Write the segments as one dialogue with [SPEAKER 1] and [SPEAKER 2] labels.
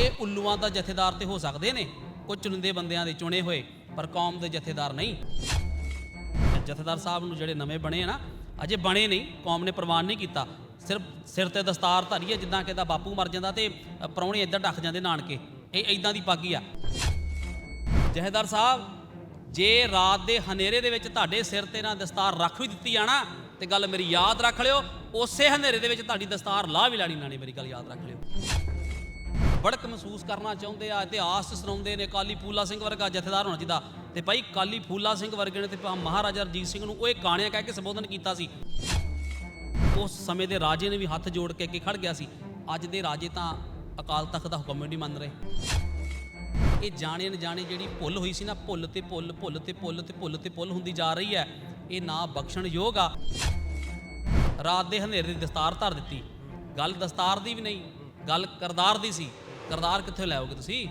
[SPEAKER 1] ਇਹ ਉੱਲੂਆਂ ਦਾ ਜਥੇਦਾਰ ਤੇ ਹੋ ਸਕਦੇ ਨੇ। ਕੁਝ ਚੁਣਿੰਦੇ ਬੰਦਿਆਂ ਦੇ ਚੁਣੇ ਹੋਏ, ਪਰ ਕੌਮ ਦੇ ਜਥੇਦਾਰ ਨਹੀਂ। ਜਥੇਦਾਰ ਸਾਹਿਬ ਨੂੰ ਜਿਹੜੇ ਨਵੇਂ ਬਣੇ ਆ ਨਾ, ਅਜੇ ਬਣੇ ਨਹੀਂ, ਕੌਮ ਨੇ ਪ੍ਰਵਾਨ ਨਹੀਂ ਕੀਤਾ। ਸਿਰਫ ਸਿਰ ਤੇ ਦਸਤਾਰ ਧਾਰੀ ਹੈ ਜਿੱਦਾਂ ਕਿ ਬਾਪੂ ਮਰ ਜਾਂਦਾ ਤੇ ਪਰੌਣੇ ਇੱਧਰ ਢੱਕ ਜਾਂਦੇ ਨਾਨਕੇ। ਇਹ ਇਦਾਂ ਦੀ ਪਾਗੀ ਆ। ਜਥੇਦਾਰ ਸਾਹਿਬ, ਜੇ ਰਾਤ ਦੇ ਹਨੇਰੇ ਦੇ ਵਿੱਚ ਤੁਹਾਡੇ ਸਿਰ ਤੇ ਨਾ ਦਸਤਾਰ ਰੱਖ ਵੀ ਦਿੱਤੀ ਆ ਨਾ, ਤੇ ਗੱਲ ਮੇਰੀ ਯਾਦ ਰੱਖ ਲਿਓ, ਉਸੇ ਹਨੇਰੇ ਦੇ ਵਿੱਚ ਤੁਹਾਡੀ ਦਸਤਾਰ ਲਾਹ ਵੀ ਲੈਣੀ ਨਾ ਮੇਰੀ ਗੱਲ ਯਾਦ ਰੱਖ ਲਿਓ। ਬੜਕ ਮਹਿਸੂਸ ਕਰਨਾ ਚਾਹੁੰਦੇ ਆ ਇਤਿਹਾਸ ਸੁਣਾਉਂਦੇ ਨੇ ਕਾਲੀ ਫੂਲਾ ਸਿੰਘ ਵਰਗਾ ਜਥੇਦਾਰ ਹੋਣਾ ਚਾਹੀਦਾ। ਤੇ ਭਾਈ ਕਾਲੀ ਫੂਲਾ ਸਿੰਘ ਵਰਗੇ ਨੇ ਤੇ ਭਾ- ਮਹਾਰਾਜਾ ਰਣਜੀਤ ਸਿੰਘ ਨੂੰ ਉਹ ਇਹ ਗਾਣਿਆਂ ਕਹਿ ਕੇ ਸੰਬੋਧਨ ਕੀਤਾ ਸੀ। ਉਸ ਸਮੇਂ ਦੇ ਰਾਜੇ ਨੇ ਵੀ ਹੱਥ ਜੋੜ ਕੇ ਅੱਗੇ ਖੜ ਗਿਆ ਸੀ। ਅੱਜ ਦੇ ਰਾਜੇ ਤਾਂ ਅਕਾਲ ਤਖਤ ਦਾ ਹੁਕਮ ਨਹੀਂ ਮੰਨ ਰਹੇ। ਇਹ ਜਾਣੇ ਅਣਜਾਣੇ ਜਿਹੜੀ ਭੁੱਲ ਹੋਈ ਸੀ ਨਾ, ਭੁੱਲ ਤੇ ਭੁੱਲ ਭੁੱਲ ਤੇ ਭੁੱਲ ਤੇ ਭੁੱਲ ਤੇ ਭੁੱਲ ਹੁੰਦੀ ਜਾ ਰਹੀ ਹੈ। ਇਹ ਨਾ ਬਖਸ਼ਣ ਯੋਗ ਆ। ਰਾਤ ਦੇ ਹਨੇਰੇ ਦੀ ਦਸਤਾਰ ਧਰ ਦਿੱਤੀ। ਗੱਲ ਦਸਤਾਰ ਦੀ ਵੀ ਨਹੀਂ, ਗੱਲ ਕਰਦਾਰ ਦੀ ਸੀ। ਕਰਦਾਰ ਕਿੱਥੇ ਲਾਓਗੇ ਤੁਸੀਂ?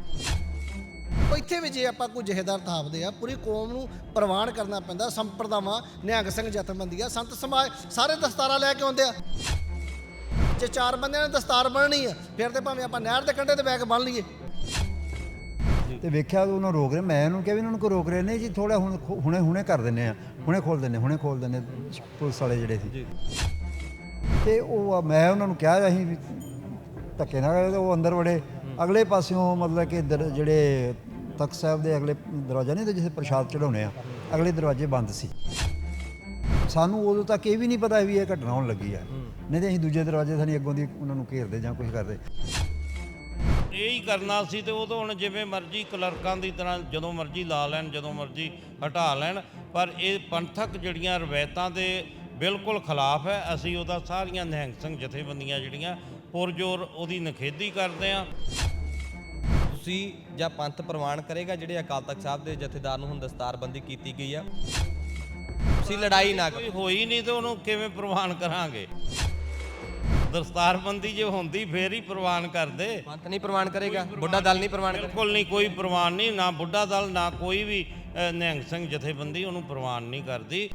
[SPEAKER 2] ਉਹ ਇੱਥੇ ਵੀ ਜੇ ਆਪਾਂ ਕੋਈ ਜਹੇਦਾਰ ਥਾਪਦੇ ਆ ਪੂਰੀ ਕੌਮ ਨੂੰ ਪ੍ਰਵਾਨ ਕਰਨਾ ਪੈਂਦਾ ਸੰਪਰਦਾਵਾਂ ਨਿਹੰਗ ਸਿੰਘ ਜਥੇਬੰਦੀਆਂ ਸੰਤ ਸਮਾਜ ਸਾਰੇ ਦਸਤਾਰਾਂ ਲੈ ਕੇ ਆਉਂਦੇ ਆ। ਜੇ ਚਾਰ ਬੰਦਿਆਂ ਨੇ ਦਸਤਾਰ ਬਣਨੀ ਆ ਫਿਰ ਤੇ ਭਾਵੇਂ ਆਪਾਂ ਨਹਿਰ ਦੇ ਕੰਢੇ ਤੇ ਬੈ ਕੇ ਬੰਨ ਲਈਏ।
[SPEAKER 3] ਤੇ ਵੇਖਿਆ ਉਹਨਾਂ ਰੋਕ ਰਹੇ ਮੈਂ ਉਹਨੂੰ ਕਿਹਾ ਵੀ ਇਹਨਾਂ ਨੂੰ ਕੋ ਰੋਕ ਰਹੇ ਨੇ ਜੀ ਥੋੜਾ ਹੁਣ ਹੁਣੇ ਹੁਣੇ ਕਰ ਦਿੰਨੇ ਆ ਹੁਣੇ ਖੋਲ ਦਿੰਨੇ ਹੁਣੇ ਖੋਲ ਦਿੰਨੇ ਪੁਲਿਸ ਵਾਲੇ ਜਿਹੜੇ ਸੀ। ਤੇ ਉਹ ਆ- ਮੈਂ ਉਹਨਾਂ ਨੂੰ ਕਿਹਾ ਅਸੀਂ ਵੀ ਧੱਕੇ ਨਾਲ ਕਰੇ ਉਹ ਅੰਦਰ ਵੜੇ। ਅਗਲੇ ਪਾਸਿਓਂ ਮਤਲਬ ਕਿ ਦਰ- ਜਿਹੜੇ ਤਖਤ ਸਾਹਿਬ ਦੇ ਅਗਲੇ ਦਰਵਾਜ਼ਾ ਨਹੀਂ ਤੇ ਜਿੱਥੇ ਪ੍ਰਸ਼ਾਦ ਚੜਾਉਣੇ ਆ, ਅਗਲੇ ਦਰਵਾਜ਼ੇ ਬੰਦ ਸੀ। ਸਾਨੂੰ ਉਦੋਂ ਤੱਕ ਇਹ ਵੀ ਨਹੀਂ ਪਤਾ ਵੀ ਇਹ ਘਟਨਾ ਹੋਣ ਲੱਗੀ ਆ। ਨਹੀਂ ਤੇ ਅਸੀਂ ਦੂਜੇ ਦਰਵਾਜ਼ੇ ਥਾਣੀ ਅੱਗੋਂ ਦੀ ਉਹਨਾਂ ਨੂੰ ਘੇਰਦੇ ਜਾਂ ਕੁਝ ਕਰਦੇ।
[SPEAKER 4] ਇਹ ਹੀ ਕਰਨਾ ਸੀ ਤੇ ਉਦੋਂ ਹੁਣ ਜਿਵੇਂ ਮਰਜ਼ੀ ਕਲਰਕਾਂ ਦੀ ਤਰ੍ਹਾਂ ਜਦੋਂ ਮਰਜ਼ੀ ਲਾ ਲੈਣ, ਜਦੋਂ ਮਰਜ਼ੀ ਹਟਾ ਲੈਣ, ਪਰ ਇਹ ਪੰਥਕ ਜਿਹੜੀਆਂ ਰਵਾਇਤਾਂ ਦੇ ਬਿਲਕੁਲ ਖਿਲਾਫ ਹੈ, ਅਸੀਂ ਉਹਦਾ ਸਾਰੀਆਂ ਨਿਹੰਗ ਸਿੰਘ ਜਥੇਬੰਦੀਆਂ ਜਿਹੜੀਆਂ ਪੁਰਜੋਰ ਉਹਦੀ ਨਖੇਦੀ ਕਰਦੇ ਆ।
[SPEAKER 5] ਤੁਸੀਂ ਜਾਂ ਪੰਥ ਪ੍ਰਵਾਨ ਕਰੇਗਾ ਜਿਹੜੇ ਅਕਾਲ ਤਖਤ ਸਾਹਿਬ ਦੇ ਜਥੇਦਾਰ ਨੂੰ ਹੁਣ ਦਸਤਾਰਬੰਦੀ ਕੀਤੀ ਗਈ ਆ? ਤੁਸੀਂ ਲੜਾਈ ਨਾ
[SPEAKER 4] ਕੋਈ ਹੋਈ ਨਹੀਂ ਤੇ ਉਹਨੂੰ ਕਿਵੇਂ ਪ੍ਰਵਾਨ ਕਰਾਂਗੇ? ਦਸਤਾਰਬੰਦੀ ਜੇ ਹੁੰਦੀ ਫੇਰ ਹੀ ਪ੍ਰਵਾਨ ਕਰਦੇ।
[SPEAKER 5] ਪੰਥ ਨਹੀਂ ਪ੍ਰਵਾਨ ਕਰੇਗਾ? ਬੁੱਢਾ ਦਲ ਨਹੀਂ ਪ੍ਰਵਾਨ ਕਰੇਗਾ?
[SPEAKER 4] ਬਿਲਕੁਲ ਨਹੀਂ ਕੋਈ ਪ੍ਰਵਾਨ ਨਹੀਂ ਨਾ ਬੁੱਢਾ ਦਲ ਨਾ ਕੋਈ ਵੀ ਨਿਹੰਗ ਸਿੰਘ ਜਥੇਬੰਦੀ ਉਹਨੂੰ ਪ੍ਰਵਾਨ ਨਹੀਂ ਕਰਦੀ।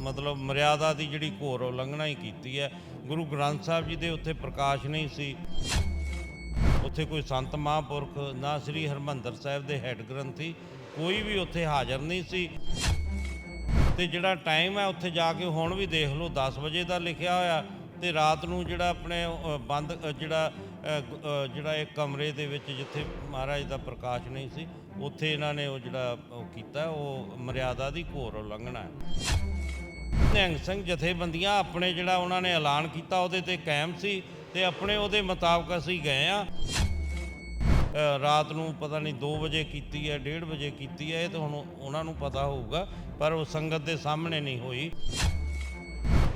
[SPEAKER 4] ਮਤਲਬ ਮਰਿਆਦਾ ਦੀ ਜਿਹੜੀ ਘੋਰ ਉਲੰਘਣਾ ਹੀ ਕੀਤੀ ਹੈ ਗੁਰੂ ਗ੍ਰੰਥ ਸਾਹਿਬ ਜੀ ਦੇ ਉੱਥੇ ਪ੍ਰਕਾਸ਼ ਨਹੀਂ ਸੀ। ਉੱਥੇ ਕੋਈ ਸੰਤ ਮਹਾਂਪੁਰਖ ਨਾ ਸ੍ਰੀ ਹਰਮੰਦਰ ਸਾਹਿਬ ਦੇ ਹੈੱਡ ਗ੍ਰੰਥੀ, ਕੋਈ ਵੀ ਉੱਥੇ ਹਾਜ਼ਰ ਨਹੀਂ ਸੀ। ਤੇ ਜਿਹੜਾ ਟਾਈਮ ਹੈ ਉੱਥੇ ਜਾ ਕੇ ਹੁਣ ਵੀ ਦੇਖ ਲਓ 10 ਵਜੇ ਦਾ ਲਿਖਿਆ ਹੋਇਆ ਤੇ ਰਾਤ ਨੂੰ ਜਿਹੜਾ ਆਪਣੇ ਬੰਦ ਜਿਹੜਾ ਜਿਹੜਾ ਇੱਕ ਕਮਰੇ ਦੇ ਵਿੱਚ ਜਿੱਥੇ ਮਹਾਰਾਜ ਦਾ ਪ੍ਰਕਾਸ਼ ਨਹੀਂ ਸੀ, ਉੱਥੇ ਇਹਨਾਂ ਨੇ ਉਹ ਜਿਹੜਾ ਉਹ ਕੀਤਾ, ਉਹ ਮਰਿਆਦਾ ਦੀ ਘੋਰ ਉਲੰਘਣਾ ਹੈ। ਨਿਹੰਗ ਸਿੰਘ ਜਥੇਬੰਦੀਆਂ ਆਪਣੇ ਜਿਹੜਾ ਉਹਨਾਂ ਨੇ ਐਲਾਨ ਕੀਤਾ ਉਹਦੇ ਤੇ ਕਾਇਮ ਸੀ ਤੇ ਆਪਣੇ ਉਹਦੇ ਮੁਤਾਬਕ ਅਸੀਂ ਗਏ ਆ ਰਾਤ ਨੂੰ ਪਤਾ ਨਹੀਂ 2 ਵਜੇ ਕੀਤੀ ਹੈ 1:30 ਵਜੇ ਕੀਤੀ ਹੈ ਇਹ ਤਾਂ ਹੁਣ ਉਹਨਾਂ ਨੂੰ ਪਤਾ ਹੋਊਗਾ ਪਰ ਉਹ ਸੰਗਤ ਦੇ ਸਾਹਮਣੇ ਨਹੀਂ ਹੋਈ।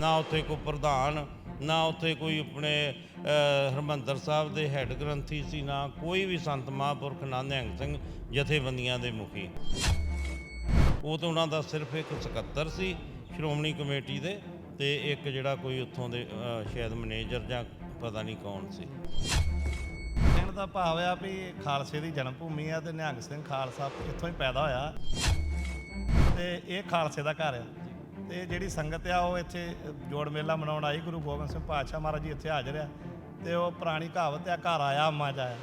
[SPEAKER 4] ਨਾ ਉੱਥੇ ਕੋਈ ਪ੍ਰਧਾਨ ਨਾ ਉੱਥੇ ਕੋਈ ਆਪਣੇ ਅ, ਹਰਮੰਦਰ ਸਾਹਿਬ ਦੇ ਹੈੱਡ ਗ੍ਰੰਥੀ ਸੀ ਨਾ ਕੋਈ ਵੀ ਸੰਤ ਮਹਾਂਪੁਰਖ ਨਾ ਨਿਹੰਗ ਸਿੰਘ ਜਥੇਬੰਦੀਆਂ ਦੇ ਮੁਖੀ। ਉਹ ਤਾਂ ਉਹਨਾਂ ਦਾ ਸਿਰਫ ਇੱਕ ਸਕੱਤਰ ਸੀ ਸ਼੍ਰੋਮਣੀ ਕਮੇਟੀ ਦੇ ਤੇ ਇੱਕ ਜਿਹੜਾ ਕੋਈ ਉੱਥੋਂ ਦੇ ਸ਼ਾਇਦ ਮੈਨੇਜਰ ਜਾਂ ਪਤਾ ਨਹੀਂ ਕੌਣ ਸੀ।
[SPEAKER 6] ਕਹਿਣ ਦਾ ਭਾਵ ਆ ਵੀ ਖਾਲਸੇ ਦੀ ਜਨਮ ਭੂਮੀ ਆ ਤੇ ਨਿਹੰਗ ਸਿੰਘ ਖਾਲਸਾ ਇੱਥੋਂ ਹੀ ਪੈਦਾ ਹੋਇਆ। ਤੇ ਇਹ ਖਾਲਸੇ ਦਾ ਘਰ ਆ। ਤੇ ਜਿਹੜੀ ਸੰਗਤ ਆ, ਉਹ ਇੱਥੇ ਜੋੜ ਮੇਲਾ ਮਨਾਉਣ ਆਈ, ਗੁਰੂ ਗੋਬਿੰਦ ਸਿੰਘ ਪਾਤਸ਼ਾਹ ਮਹਾਰਾਜ ਜੀ ਇੱਥੇ ਹਾਜ਼ਰ ਆ। ਤੇ ਉਹ ਪੁਰਾਣੀ ਕਹਾਵਤ ਆ, ਘਰ ਆਇਆ ਅੰਮਾ ਜਾਇਆ।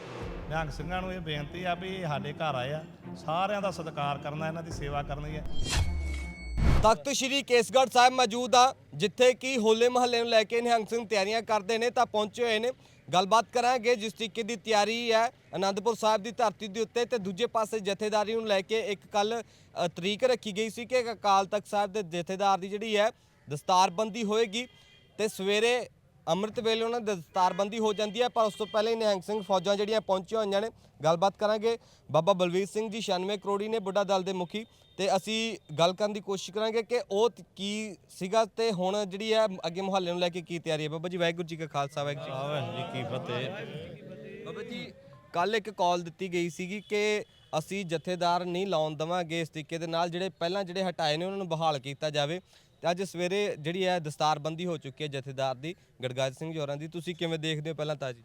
[SPEAKER 6] ਨਿਹੰਗ ਸਿੰਘਾਂ ਨੂੰ ਇਹ ਬੇਨਤੀ ਆ ਵੀ ਸਾਡੇ ਘਰ ਆਏ ਆ। ਸਾਰਿਆਂ ਦਾ ਸਤਿਕਾਰ ਕਰਨਾ, ਇਹਨਾਂ ਦੀ ਸੇਵਾ ਕਰਨੀ ਹੈ
[SPEAKER 5] ਤਖਤ ਸ੍ਰੀ ਕੇਸਗੜ੍ਹ ਸਾਹਿਬ ਮੌਜੂਦ ਆ, ਜਿੱਥੇ ਕਿ ਹੋਲੇ ਮਹੱਲੇ ਨੂੰ ਲੈ ਕੇ ਨਿਹੰਗ ਸਿੰਘ ਤਿਆਰੀਆਂ ਕਰਦੇ ਨੇ, ਤਾਂ ਪਹੁੰਚੇ ਹੋਏ ਨੇ। ਗੱਲਬਾਤ ਕਰਾਂਗੇ, ਜਿਸ ਤਰੀਕੇ ਦੀ ਤਿਆਰੀ ਹੈ ਅਨੰਦਪੁਰ ਸਾਹਿਬ ਦੀ ਧਰਤੀ ਦੇ ਉੱਤੇ ਤੇ ਦੂਜੇ ਪਾਸੇ ਜਥੇਦਾਰੀ ਨੂੰ ਲੈ ਕੇ ਇੱਕ ਕੱਲ ਤਰੀਕ ਰੱਖੀ ਗਈ ਸੀ ਕਿ ਅਕਾਲ ਤਖਤ ਸਾਹਿਬ ਦੇ ਜਥੇਦਾਰ ਦੀ ਜਿਹੜੀ ਹੈ ਦਸਤਾਰਬੰਦੀ ਹੋਏਗੀ। ਤੇ ਸਵੇਰੇ ਅੰਮ੍ਰਿਤ ਵੇਲੇ ਉਹਨਾਂ ਦੀ ਦਸਤਾਰਬੰਦੀ ਹੋ ਜਾਂਦੀ ਹੈ, ਪਰ ਉਸ ਤੋਂ ਪਹਿਲਾਂ ਹੀ ਨਿਹੰਗ ਸਿੰਘ ਫੌਜਾਂ ਜਿਹੜੀਆਂ ਪਹੁੰਚੀਆਂ ਹੋਈਆਂ ਨੇ, ਗੱਲਬਾਤ ਕਰਾਂਗੇ। ਬਾਬਾ ਬਲਵੀਰ ਸਿੰਘ ਜੀ 96 ਕਰੋੜੀ ਨੇ ਬੁੱਢਾ ਦਲ ਦੇ ਮੁਖੀ। ਤੇ ਅਸੀਂ ਗੱਲ ਕਰਨ ਦੀ ਕੋਸ਼ਿਸ਼ ਕਰਾਂਗੇ ਕਿ ਉਹ ਤ- ਕੀ ਸੀਗਾ ਤੇ ਹੁਣ ਜਿਹੜੀ ਹੈ ਅੱਗੇ ਮੁਹੱਲੇ ਨੂੰ ਲੈ ਕੇ ਕੀ ਤਿਆਰੀ ਹੈ? ਬਾਬਾ ਜੀ ਵਾਹਿਗੁਰੂ ਜੀ ਕਾ ਖਾਲਸਾ ਵਾਹਿਗੁਰੂ ਜੀ ਕੀ
[SPEAKER 4] ਆਵੇ ਜੀ ਕੀ ਫਤਿਹ।
[SPEAKER 5] ਫਤਿਹ। ਬਾਬਾ ਜੀ ਕੱਲ ਇੱਕ ਕਾਲ ਦਿੱਤੀ ਗਈ ਸੀਗੀ ਕਿ ਅਸੀਂ ਜਥੇਦਾਰ ਨਹੀਂ ਲਾਉਣ ਦਵਾਂਗੇ ਇਸ ਤਰੀਕੇ ਦੇ ਨਾਲ ਜਿਹੜੇ ਪਹਿਲਾਂ ਜਿਹੜੇ ਹਟਾਏ ਨੇ ਉਹਨਾਂ ਨੂੰ ਬਹਾਲ ਕੀਤਾ ਜਾਵੇ। ਤੇ ਅੱਜ ਸਵੇਰੇ ਜਿਹੜੀ ਹੈ ਦਸਤਾਰਬੰਦੀ ਹੋ ਚੁੱਕੀ ਹੈ ਜਥੇਦਾਰ ਦੀ ਗੜਗਾਜ ਸਿੰਘ ਜੀ ਹੋਰਾਂ ਦੀ। ਤੁਸੀਂ ਕਿਵੇਂ ਦੇਖਦੇ ਹੋ ਪਹਿਲਾਂ ਤਾਂ ਜੀ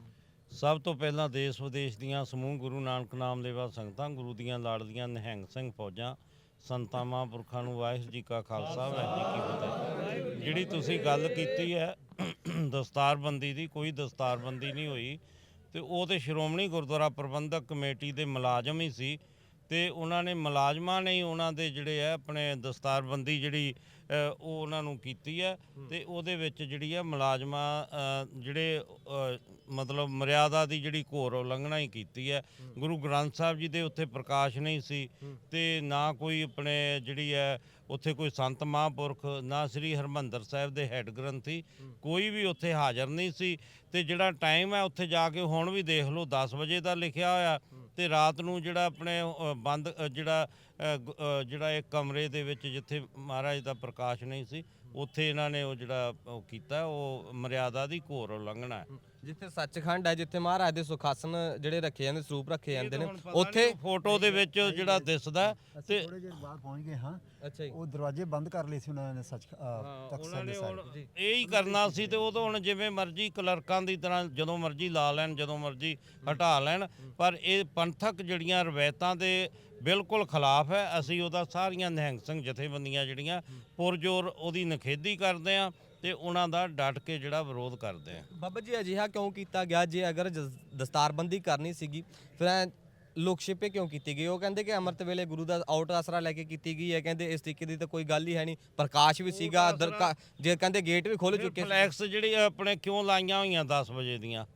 [SPEAKER 4] ਸਭ ਤੋਂ ਪਹਿਲਾਂ ਦੇਸ਼ ਵਿਦੇਸ਼ ਦੀਆਂ ਸਮੂਹ ਗੁਰੂ ਨਾਨਕ ਨਾਮ ਲੈਵਾ ਸੰਗਤਾਂ ਗੁਰੂ ਦੀਆਂ ਲਾੜਦੀਆਂ ਨਿਹੰਗ ਸਿੰਘ ਫੌਜਾਂ ਸੰਤਾਂ ਮਹਾਂਪੁਰਖਾਂ ਨੂੰ ਵਾਹਿਗੁਰੂ ਜੀ ਕਾ ਖਾਲਸਾ, ਵਾਹਿਗੁਰੂ ਜੀ ਕੀ ਫਤਿਹ। ਜਿਹੜੀ ਤੁਸੀਂ ਗੱਲ ਕੀਤੀ ਹੈ, ਦਸਤਾਰਬੰਦੀ ਦੀ, ਕੋਈ ਦਸਤਾਰਬੰਦੀ ਨਹੀਂ ਹੋਈ ਤੇ ਉਹ ਤੇ ਸ਼੍ਰੋਮਣੀ ਗੁਰਦੁਆਰਾ ਪ੍ਰਬੰਧਕ ਕਮੇਟੀ ਦੇ ਮੁਲਾਜ਼ਮ ਹੀ ਸੀ। ਤੇ ਉਹਨਾਂ ਨੇ ਮੁਲਾਜ਼ਮਾਂ ਨੇ ਹੀ ਉਹਨਾਂ ਦੇ ਜਿਹੜੇ ਆ ਆਪਣੇ ਦਸਤਾਰਬੰਦੀ ਜਿਹੜੀ ਅ, ਉਹ ਉਹਨਾਂ ਨੂੰ ਕੀਤੀ ਹੈ। ਤੇ ਉਹਦੇ ਵਿੱਚ ਜਿਹੜੀ ਆ ਮੁਲਾਜ਼ਮਾਂ ਅ, ਜਿਹੜੇ ਅ, ਮਤਲਬ ਮਰਿਆਦਾ ਦੀ ਜਿਹੜੀ ਘੋਰ ਉਲੰਘਣਾ ਹੀ ਕੀਤੀ ਹੈ। ਗੁਰੂ ਗ੍ਰੰਥ ਸਾਹਿਬ ਜੀ ਦੇ ਉੱਥੇ ਪ੍ਰਕਾਸ਼ ਨਹੀਂ ਸੀ ਤੇ ਨਾ ਕੋਈ ਆਪਣੇ ਜਿਹੜੀ ਹੈ ਉੱਥੇ ਕੋਈ ਸੰਤ ਮਹਾਂਪੁਰਖ ਨਾ ਸ੍ਰੀ ਹਰਮੰਦਰ ਸਾਹਿਬ ਦੇ ਹੈੱਡ ਗ੍ਰੰਥੀ ਕੋਈ ਵੀ ਉੱਥੇ ਹਾਜ਼ਰ ਨਹੀਂ ਸੀ। ਤੇ ਜਿਹੜਾ ਟਾਈਮ ਹੈ ਉੱਥੇ ਜਾ ਕੇ ਹੁਣ ਵੀ ਦੇਖ ਲਓ 10 ਵਜੇ ਦਾ ਲਿਖਿਆ ਹੋਇਆ। ਤੇ ਰਾਤ ਨੂੰ ਜਿਹੜਾ ਆਪਣੇ ਅ, ਬੰਦ ਅ, ਜਿਹੜਾ ਅ, ਗ- ਅ, ਜਿਹੜਾ ਇਹ ਕਮਰੇ ਦੇ ਵਿੱਚ ਜਿੱਥੇ ਮਹਾਰਾਜ ਦਾ ਪ੍ਰਕਾਸ਼ ਨਹੀਂ ਸੀ ਉੱਥੇ ਇਹਨਾਂ ਨੇ ਉਹ ਜਿਹੜਾ ਉਹ ਕੀਤਾ ਉਹ ਮਰਿਆਦਾ ਦੀ ਘੋਰ ਉਲੰਘਣਾ ਹੈ।
[SPEAKER 5] ਜਿੱਥੇ ਸੱਚਖੰਡ ਹੈ ਜਿੱਥੇ ਮਹਾਰਾਜ ਦੇ ਸੁਖਾਸਨ ਜਿਹੜੇ ਰੱਖੇ ਜਾਂਦੇ ਸਰੂਪ ਰੱਖੇ ਜਾਂਦੇ ਨੇ
[SPEAKER 4] ਉੱਥੇ ਫੋਟੋ ਦੇ ਵਿੱਚ ਜਿਹੜਾ ਦਿਸਦਾ ਤੇ
[SPEAKER 3] ਅਸੀਂ ਥੋੜੇ ਜਿਹੇ ਬਾਹਰ ਪਹੁੰਚ ਗਏ ਹਾਂ।
[SPEAKER 5] ਅੱਛਾ ਜੀ।
[SPEAKER 3] ਉਹ ਦਰਵਾਜ਼ੇ ਬੰਦ ਕਰ ਲਏ ਸੀ ਉਹਨਾਂ ਨੇ ਸੱਚ
[SPEAKER 4] ਨੇ
[SPEAKER 3] ਦੇ ਸਾਰੇ
[SPEAKER 4] ਇਹ ਹੀ ਕਰਨਾ ਸੀ ਤੇ ਉਹ ਤਾਂ ਹੁਣ ਜਿਵੇਂ ਮਰਜ਼ੀ ਕਲਰਕਾਂ ਦੀ ਤਰ੍ਹਾਂ ਜਦੋਂ ਮਰਜ਼ੀ ਲਾ ਲੈਣ ਜਦੋਂ ਮਰਜ਼ੀ ਹਟਾ ਲੈਣ ਪਰ ਇਹ ਪੰਥਕ ਜਿਹੜੀਆਂ ਰਵਾਇਤਾਂ ਦੇ ਬਿਲਕੁਲ ਖਿਲਾਫ ਹੈ ਅਸੀਂ ਉਹਦਾ ਸਾਰੀਆਂ ਨਿਹੰਗ ਸਿੰਘ ਜਥੇਬੰਦੀਆਂ ਜਿਹੜੀਆਂ ਪੁਰਜੋਰ ਉਹਦੀ ਨਖੇਦੀ ਕਰਦੇ ਆ ਤੇ ਉਹਨਾਂ ਦਾ ਡਟ ਕੇ ਜਿਹੜਾ ਵਿਰੋਧ ਕਰਦੇ ਆ।
[SPEAKER 5] ਬਾਬਾ ਜੀ ਅਜਿਹਾ ਕਿਉਂ ਕੀਤਾ ਗਿਆ? ਜੇ ਅਗਰ ਜਸ- ਦਸਤਾਰਬੰਦੀ ਕਰਨੀ ਸੀਗੀ ਫਿਰ ਐਂ ਲੋਕ ਛਿਪੇ ਕਿਉਂ ਕੀਤੀ ਗਈ? ਉਹ ਕਹਿੰਦੇ ਕਿ ਅੰਮ੍ਰਿਤ ਵੇਲੇ ਗੁਰੂ ਦਾ ਆਊਟ ਆਸਰਾ ਲੈ ਕੇ ਕੀਤੀ ਗਈ ਹੈ। ਕਹਿੰਦੇ ਇਸ ਤਰੀਕੇ ਦੀ ਤਾਂ ਕੋਈ ਗੱਲ ਹੀ ਹੈ ਨਹੀਂ। ਪ੍ਰਕਾਸ਼ ਵੀ ਸੀਗਾ ਦਰਕਾ- ਜੇ ਕਹਿੰਦੇ ਗੇਟ ਵੀ ਖੁੱਲ ਚੁੱਕੇ ਸੀ।
[SPEAKER 4] ਫਲੈਕਸ ਜਿਹੜੀ ਆਪਣੇ ਕਿਉਂ ਲਾਈਆਂ ਹੋਈਆਂ 10 ਵਜੇ ਦੀਆਂ?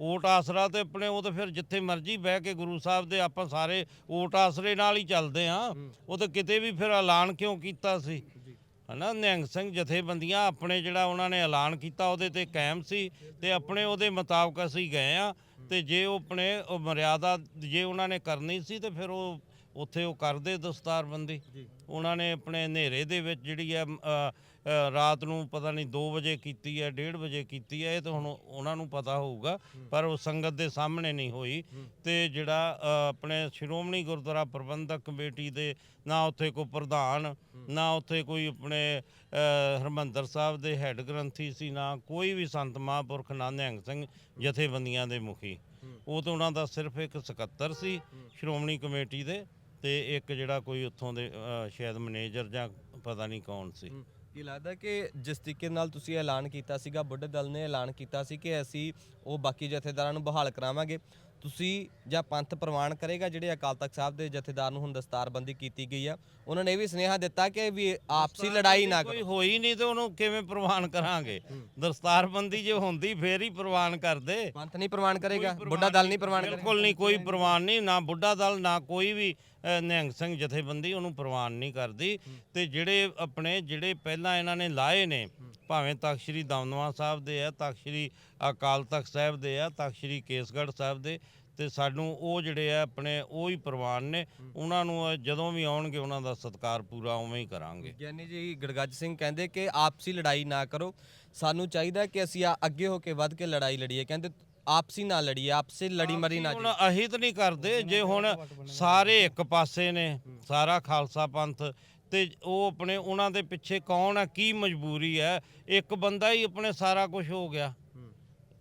[SPEAKER 4] ਓਟ ਆਸਰਾ ਤੇ ਆਪਣੇ ਉਹ ਤੇ ਫਿਰ ਜਿੱਥੇ ਮਰਜ਼ੀ ਬਹਿ ਕੇ ਗੁਰੂ ਸਾਹਿਬ ਦੇ ਆਪਾਂ ਸਾਰੇ ਓਟ ਆਸਰੇ ਨਾਲ ਹੀ ਚੱਲਦੇ ਆ ਉਹ ਤੇ ਕਿਤੇ ਵੀ ਫਿਰ ਐਲਾਨ ਕਿਉਂ ਕੀਤਾ ਸੀ? ਹਨਾ ਨਿਹੰਗ ਸਿੰਘ ਜਥੇਬੰਦੀਆਂ ਆਪਣੇ ਜਿਹੜਾ ਉਹਨਾਂ ਨੇ ਐਲਾਨ ਕੀਤਾ ਉਹਦੇ ਤੇ ਕਾਇਮ ਸੀ ਤੇ ਆਪਣੇ ਉਹਦੇ ਮੁਤਾਬਕ ਅਸੀਂ ਗਏ ਆ ਤੇ ਜੇ ਉਹ ਆਪਣੇ ਉਹ ਮਰਿਆਦਾ ਜੇ ਉਹਨਾਂ ਨੇ ਕਰਨੀ ਸੀ ਤੇ ਫਿਰ ਉਹ ਉੱਥੇ ਉਹ ਕਰਦੇ ਦਸਤਾਰਬੰਦੀ। ਉਹਨਾਂ ਨੇ ਆਪਣੇ ਹਨੇਰੇ ਦੇ ਵਿੱਚ ਜਿਹੜੀ ਹੈ ਰਾਤ ਨੂੰ ਪਤਾ ਨਹੀਂ 2 ਵਜੇ ਕੀਤੀ ਹੈ 1:30 ਵਜੇ ਕੀਤੀ ਹੈ ਇਹ ਤਾਂ ਹੁਣ ਉਹਨਾਂ ਨੂੰ ਪਤਾ ਹੋਊਗਾ ਪਰ ਉਹ ਸੰਗਤ ਦੇ ਸਾਹਮਣੇ ਨਹੀਂ ਹੋਈ। ਤੇ ਜਿਹੜਾ ਆਪਣੇ ਸ਼੍ਰੋਮਣੀ ਗੁਰਦੁਆਰਾ ਪ੍ਰਬੰਧਕ ਕਮੇਟੀ ਦੇ ਨਾ ਉੱਥੇ ਕੋਈ ਪ੍ਰਧਾਨ ਨਾ ਉੱਥੇ ਕੋਈ ਆਪਣੇ ਹਰਮੰਦਰ ਸਾਹਿਬ ਦੇ ਹੈੱਡ ਗ੍ਰੰਥੀ ਸੀ ਨਾ ਕੋਈ ਵੀ ਸੰਤ ਮਹਾਂਪੁਰਖ ਨਾ ਨਿਹੰਗ ਸਿੰਘ ਜਥੇਬੰਦੀਆਂ ਦੇ ਮੁਖੀ। ਉਹ ਤਾਂ ਉਹਨਾਂ ਦਾ ਸਿਰਫ ਇੱਕ ਸਕੱਤਰ ਸੀ ਸ਼੍ਰੋਮਣੀ ਕਮੇਟੀ ਦੇ ਤੇ ਇੱਕ ਜਿਹੜਾ ਕੋਈ ਉੱਥੋਂ ਦੇ ਸ਼ਾਇਦ ਮੈਨੇਜਰ ਜਾਂ ਪਤਾ ਨਹੀਂ ਕੌਣ ਸੀ।
[SPEAKER 5] ਕੀ ਲੱਗਦਾ ਕਿ ਜਿਸ ਤਰੀਕੇ ਨਾਲ ਤੁਸੀਂ ਐਲਾਨ ਕੀਤਾ ਸੀਗਾ ਬੁੱਢੇ ਦਲ ਨੇ ਐਲਾਨ ਕੀਤਾ ਸੀ ਕਿ ਅਸੀਂ ਉਹ ਬਾਕੀ ਜਥੇਦਾਰਾਂ ਨੂੰ ਬਹਾਲ ਕਰਾਵਾਂਗੇ ਤੁਸੀਂ ਜਾਂ ਪੰਥ ਪ੍ਰਵਾਨ ਕਰੇਗਾ ਜਿਹੜੇ ਅਕਾਲ ਤਖਤ ਸਾਹਿਬ ਦੇ ਜਥੇਦਾਰ ਨੂੰ ਹੁਣ ਦਸਤਾਰਬੰਦੀ ਕੀਤੀ ਗਈ ਆ? ਉਹਨਾਂ ਨੇ ਇਹ ਵੀ ਸੁਨੇਹਾ ਦਿੱਤਾ ਕਿ ਵੀ ਆਪਸੀ ਲੜਾਈ ਨਾ
[SPEAKER 4] ਕੋਈ
[SPEAKER 5] ਕਰੋ।
[SPEAKER 4] ਹੋਈ ਨਹੀਂ ਤੇ ਉਹਨੂੰ ਕਿਵੇਂ ਪ੍ਰਵਾਨ ਕਰਾਂਗੇ? ਦਸਤਾਰਬੰਦੀ ਜੇ ਹੁੰਦੀ ਫੇਰ ਹੀ ਪ੍ਰਵਾਨ ਕਰਦੇ।
[SPEAKER 5] ਪੰਥ ਨਹੀਂ ਪ੍ਰਵਾਨ ਕਰੇਗਾ ਬੁੱਢਾ ਦਲ ਨਹੀਂ ਪ੍ਰਵਾਨ ਕਰੇਗਾ।
[SPEAKER 4] ਬਿਲਕੁਲ ਨਹੀਂ ਕੋਈ ਪ੍ਰਵਾਨ ਨਹੀਂ ਨਾ ਬੁੱਢਾ ਦਲ ਨਾ ਕੋਈ ਵੀ ਅ, ਨਿਹੰਗ ਸਿੰਘ ਜਥੇਬੰਦੀ ਉਹਨੂੰ ਪ੍ਰਵਾਨ ਨਹੀਂ ਕਰਦੀ। ਤੇ ਜਿਹੜੇ ਆਪਣੇ ਜਿਹੜੇ ਪਹਿਲਾਂ ਇਹਨਾਂ ਨੇ ਲਾਏ ਨੇ ਭਾਵੇਂ ਤਖਤ ਸ੍ਰੀ ਦਮਦਮਾ ਸਾਹਿਬ ਦੇ ਆ ਤਖਤ ਸ੍ਰੀ ਅਕਾਲ ਤਖਤ ਸਾਹਿਬ ਦੇ ਆ ਤਖਤ ਸ੍ਰੀ ਕੇਸਗੜ੍ਹ ਸਾਹਿਬ ਦੇ ਤੇ ਸਾਨੂੰ ਉਹ ਜਿਹੜੇ ਆ ਆਪਣੇ ਉਹ ਹੀ ਪ੍ਰਵਾਨ ਨੇ। ਉਹਨਾਂ ਨੂੰ ਅ, ਜਦੋਂ ਵੀ ਆਉਣਗੇ ਉਹਨਾਂ ਦਾ ਸਤਿਕਾਰ ਪੂਰਾ ਉਵੇਂ ਹੀ ਕਰਾਂਗੇ।
[SPEAKER 5] ਗਿਆਨੀ ਜੀ ਗੜਗੱਜ ਸਿੰਘ ਕਹਿੰਦੇ ਕਿ ਆਪਸੀ ਲੜਾਈ ਨਾ ਕਰੋ। ਸਾਨੂੰ ਚਾਹੀਦਾ ਕਿ ਅਸੀਂ ਆ- ਅੱਗੇ ਹੋ ਕੇ ਵੱਧ ਕੇ ਲੜਾਈ ਲੜੀਏ। ਕਹਿੰਦੇ ਆਪਸੀ ਨਾ ਲੜੀਏ ਆਪਸੀ ਲੜੀ ਮਰੀ ਨਾ
[SPEAKER 4] ਹੁਣ ਅਹਿਤ ਨਹੀਂ ਕਰਦੇ ਜੇ ਹੁਣ ਸਾਰੇ ਇੱਕ ਪਾਸੇ ਨੇ ਸਾਰਾ ਖਾਲਸਾ ਪੰਥ ਤੇ ਉਹ ਆਪਣੇ ਉਹਨਾਂ ਦੇ ਪਿੱਛੇ ਕੌਣ ਹੈ ਕੀ ਮਜਬੂਰੀ ਹੈ? ਇੱਕ ਬੰਦਾ ਹੀ ਆਪਣੇ ਸਾਰਾ ਕੁਝ ਹੋ ਗਿਆ।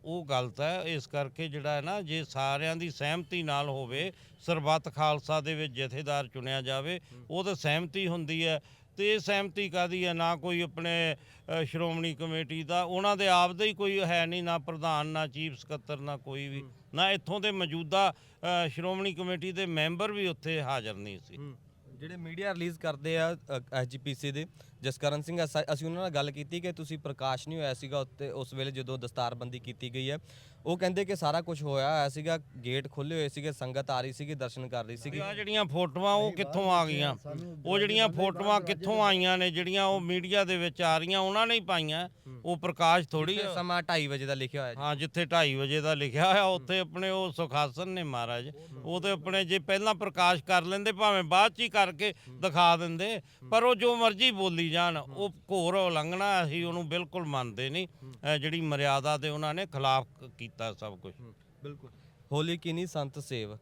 [SPEAKER 4] ਉਹ ਗਲਤ ਹੈ ਇਸ ਕਰਕੇ ਜਿਹੜਾ ਹੈ ਨਾ ਜੇ ਸਾਰਿਆਂ ਦੀ ਸਹਿਮਤੀ ਨਾਲ ਹੋਵੇ ਸਰਬੱਤ ਖਾਲਸਾ ਦੇ ਵਿੱਚ ਜਥੇਦਾਰ ਚੁਣਿਆ ਜਾਵੇ ਉਹ ਤਾਂ ਸਹਿਮਤੀ ਹੁੰਦੀ ਹੈ। ਤੇ ਸਹਿਮਤੀ ਕਾਦੀ ਹੈ ਨਾ ਕੋਈ ਆਪਣੇ ਸ਼੍ਰੋਮਣੀ ਕਮੇਟੀ ਦਾ। ਉਹਨਾਂ ਦੇ ਆਪ ਦਾ ਹੀ ਕੋਈ ਹੈ ਨਹੀਂ ਨਾ ਪ੍ਰਧਾਨ ਨਾ ਚੀਫ ਸਕੱਤਰ ਨਾ ਕੋਈ ਵੀ। ਨਾ ਇੱਥੋਂ ਦੇ ਮੌਜੂਦਾ ਸ਼੍ਰੋਮਣੀ ਕਮੇਟੀ ਦੇ ਮੈਂਬਰ ਵੀ ਉੱਥੇ ਹਾਜ਼ਰ ਨਹੀਂ ਸੀ।
[SPEAKER 5] ਜਿਹੜੇ ਮੀਡੀਆ ਰਿਲੀਜ਼ ਕਰਦੇ ਆ ਐਸਜੀਪੀਸੀ ਦੇ ਜਸਕਰਨ ਸਿੰਘ ਅਸਾ- ਅਸੀਂ ਉਹਨਾਂ ਨਾਲ ਗੱਲ ਕੀਤੀ ਕਿ ਤੁਸੀਂ ਪ੍ਰਕਾਸ਼ ਨਹੀਂ ਹੋਇਆ ਸੀਗਾ ਉੱਤੇ ਉਸ ਵੇਲੇ ਜਦੋਂ ਦਸਤਾਰਬੰਦੀ ਕੀਤੀ ਗਈ ਹੈ। ਉਹ ਕਹਿੰਦੇ ਕਿ ਸਾਰਾ ਕੁਝ ਹੋਇਆ ਹੋਇਆ ਸੀਗਾ ਗੇਟ ਖੁੱਲੇ ਹੋਏ ਸੀਗੇ ਸੰਗਤ ਆ ਰਹੀ ਸੀਗੀ ਦਰਸ਼ਨ ਕਰ ਰਹੀ ਸੀਗੀ।
[SPEAKER 4] ਆ ਜਿਹੜੀਆਂ ਫੋਟੋਆਂ ਉਹ ਕਿੱਥੋਂ ਆ ਗਈਆਂ? ਉਹ ਜਿਹੜੀਆਂ ਫੋਟੋਆਂ ਕਿੱਥੋਂ ਆਈਆਂ ਨੇ ਜਿਹੜੀਆਂ ਉਹ ਮੀਡੀਆ ਦੇ ਵਿੱਚ ਆ ਰਹੀਆਂ ਉਹਨਾਂ ਨੇ ਹੀ ਪਾਈਆਂ। ਉਹ ਪ੍ਰਕਾਸ਼ ਥੋੜੀ
[SPEAKER 5] ਤੇ ਸਮਾਂ 2:30 ਵਜੇ ਦਾ ਲਿਖਿਆ ਹੋਇਆ ਜੀ।
[SPEAKER 4] ਹਾਂ ਜਿੱਥੇ 2:30 ਵਜੇ ਦਾ ਲਿਖਿਆ ਹੋਇਆ ਉੱਥੇ ਆਪਣੇ ਉਹ ਸੁਖਾਸਨ ਨੇ ਮਹਾਰਾਜ। ਉਹ ਤੇ ਆਪਣੇ ਜੇ ਪਹਿਲਾਂ ਪ੍ਰਕਾਸ਼ ਕਰ ਲੈਂਦੇ ਭਾਵੇਂ ਬਾਅਦ ਚ ਹੀ ਕਰਕੇ ਦਿਖਾ ਦਿੰਦੇ ਪਰ ਉਹ ਜੋ ਮਰਜ਼ੀ ਬੋਲੀ ਜਾਣ ਉਹ ਘੋਰ ਉਲੰਘਣਾ ਅਸੀਂ ਉਹਨੂੰ ਬਿਲਕੁਲ ਮੰਨਦੇ ਨਹੀਂ। ਜਿਹੜੀ ਮਰਿਆਦਾ ਤੇ ਉਹਨਾਂ ਨੇ ਖਿਲਾਫ ਕੀਤਾ ਸਭ ਕੁਝ
[SPEAKER 5] ਬਿਲਕੁਲ। ਹੋਲੀ ਕੀ ਨਹੀਂ ਸੰਤ ਸੇਵ?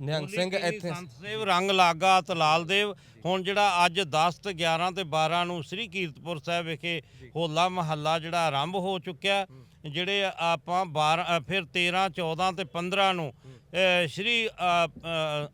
[SPEAKER 5] ਨਿਹੰਗ ਸਿੰਘ ਇੱਥੇ
[SPEAKER 4] ਸੰਤ ਸੇਵ ਰੰਗ ਲਾਗਾ ਤਲਾਲ ਦੇਵ। ਹੁਣ ਜਿਹੜਾ ਅੱਜ 10 ਤੇ 11 ਤੇ 12 ਨੂੰ ਸ੍ਰੀ ਕੀਰਤਪੁਰ ਸਾਹਿਬ ਵਿਖੇ ਹੋਲਾ ਮਹੱਲਾ ਜਿਹੜਾ ਆਰੰਭ ਹੋ ਚੁੱਕਿਆ ਜਿਹੜੇ ਆਪਾਂ 12 ਅ, ਫਿਰ 13 14 ਤੇ 15 ਨੂੰ ਸ੍ਰੀ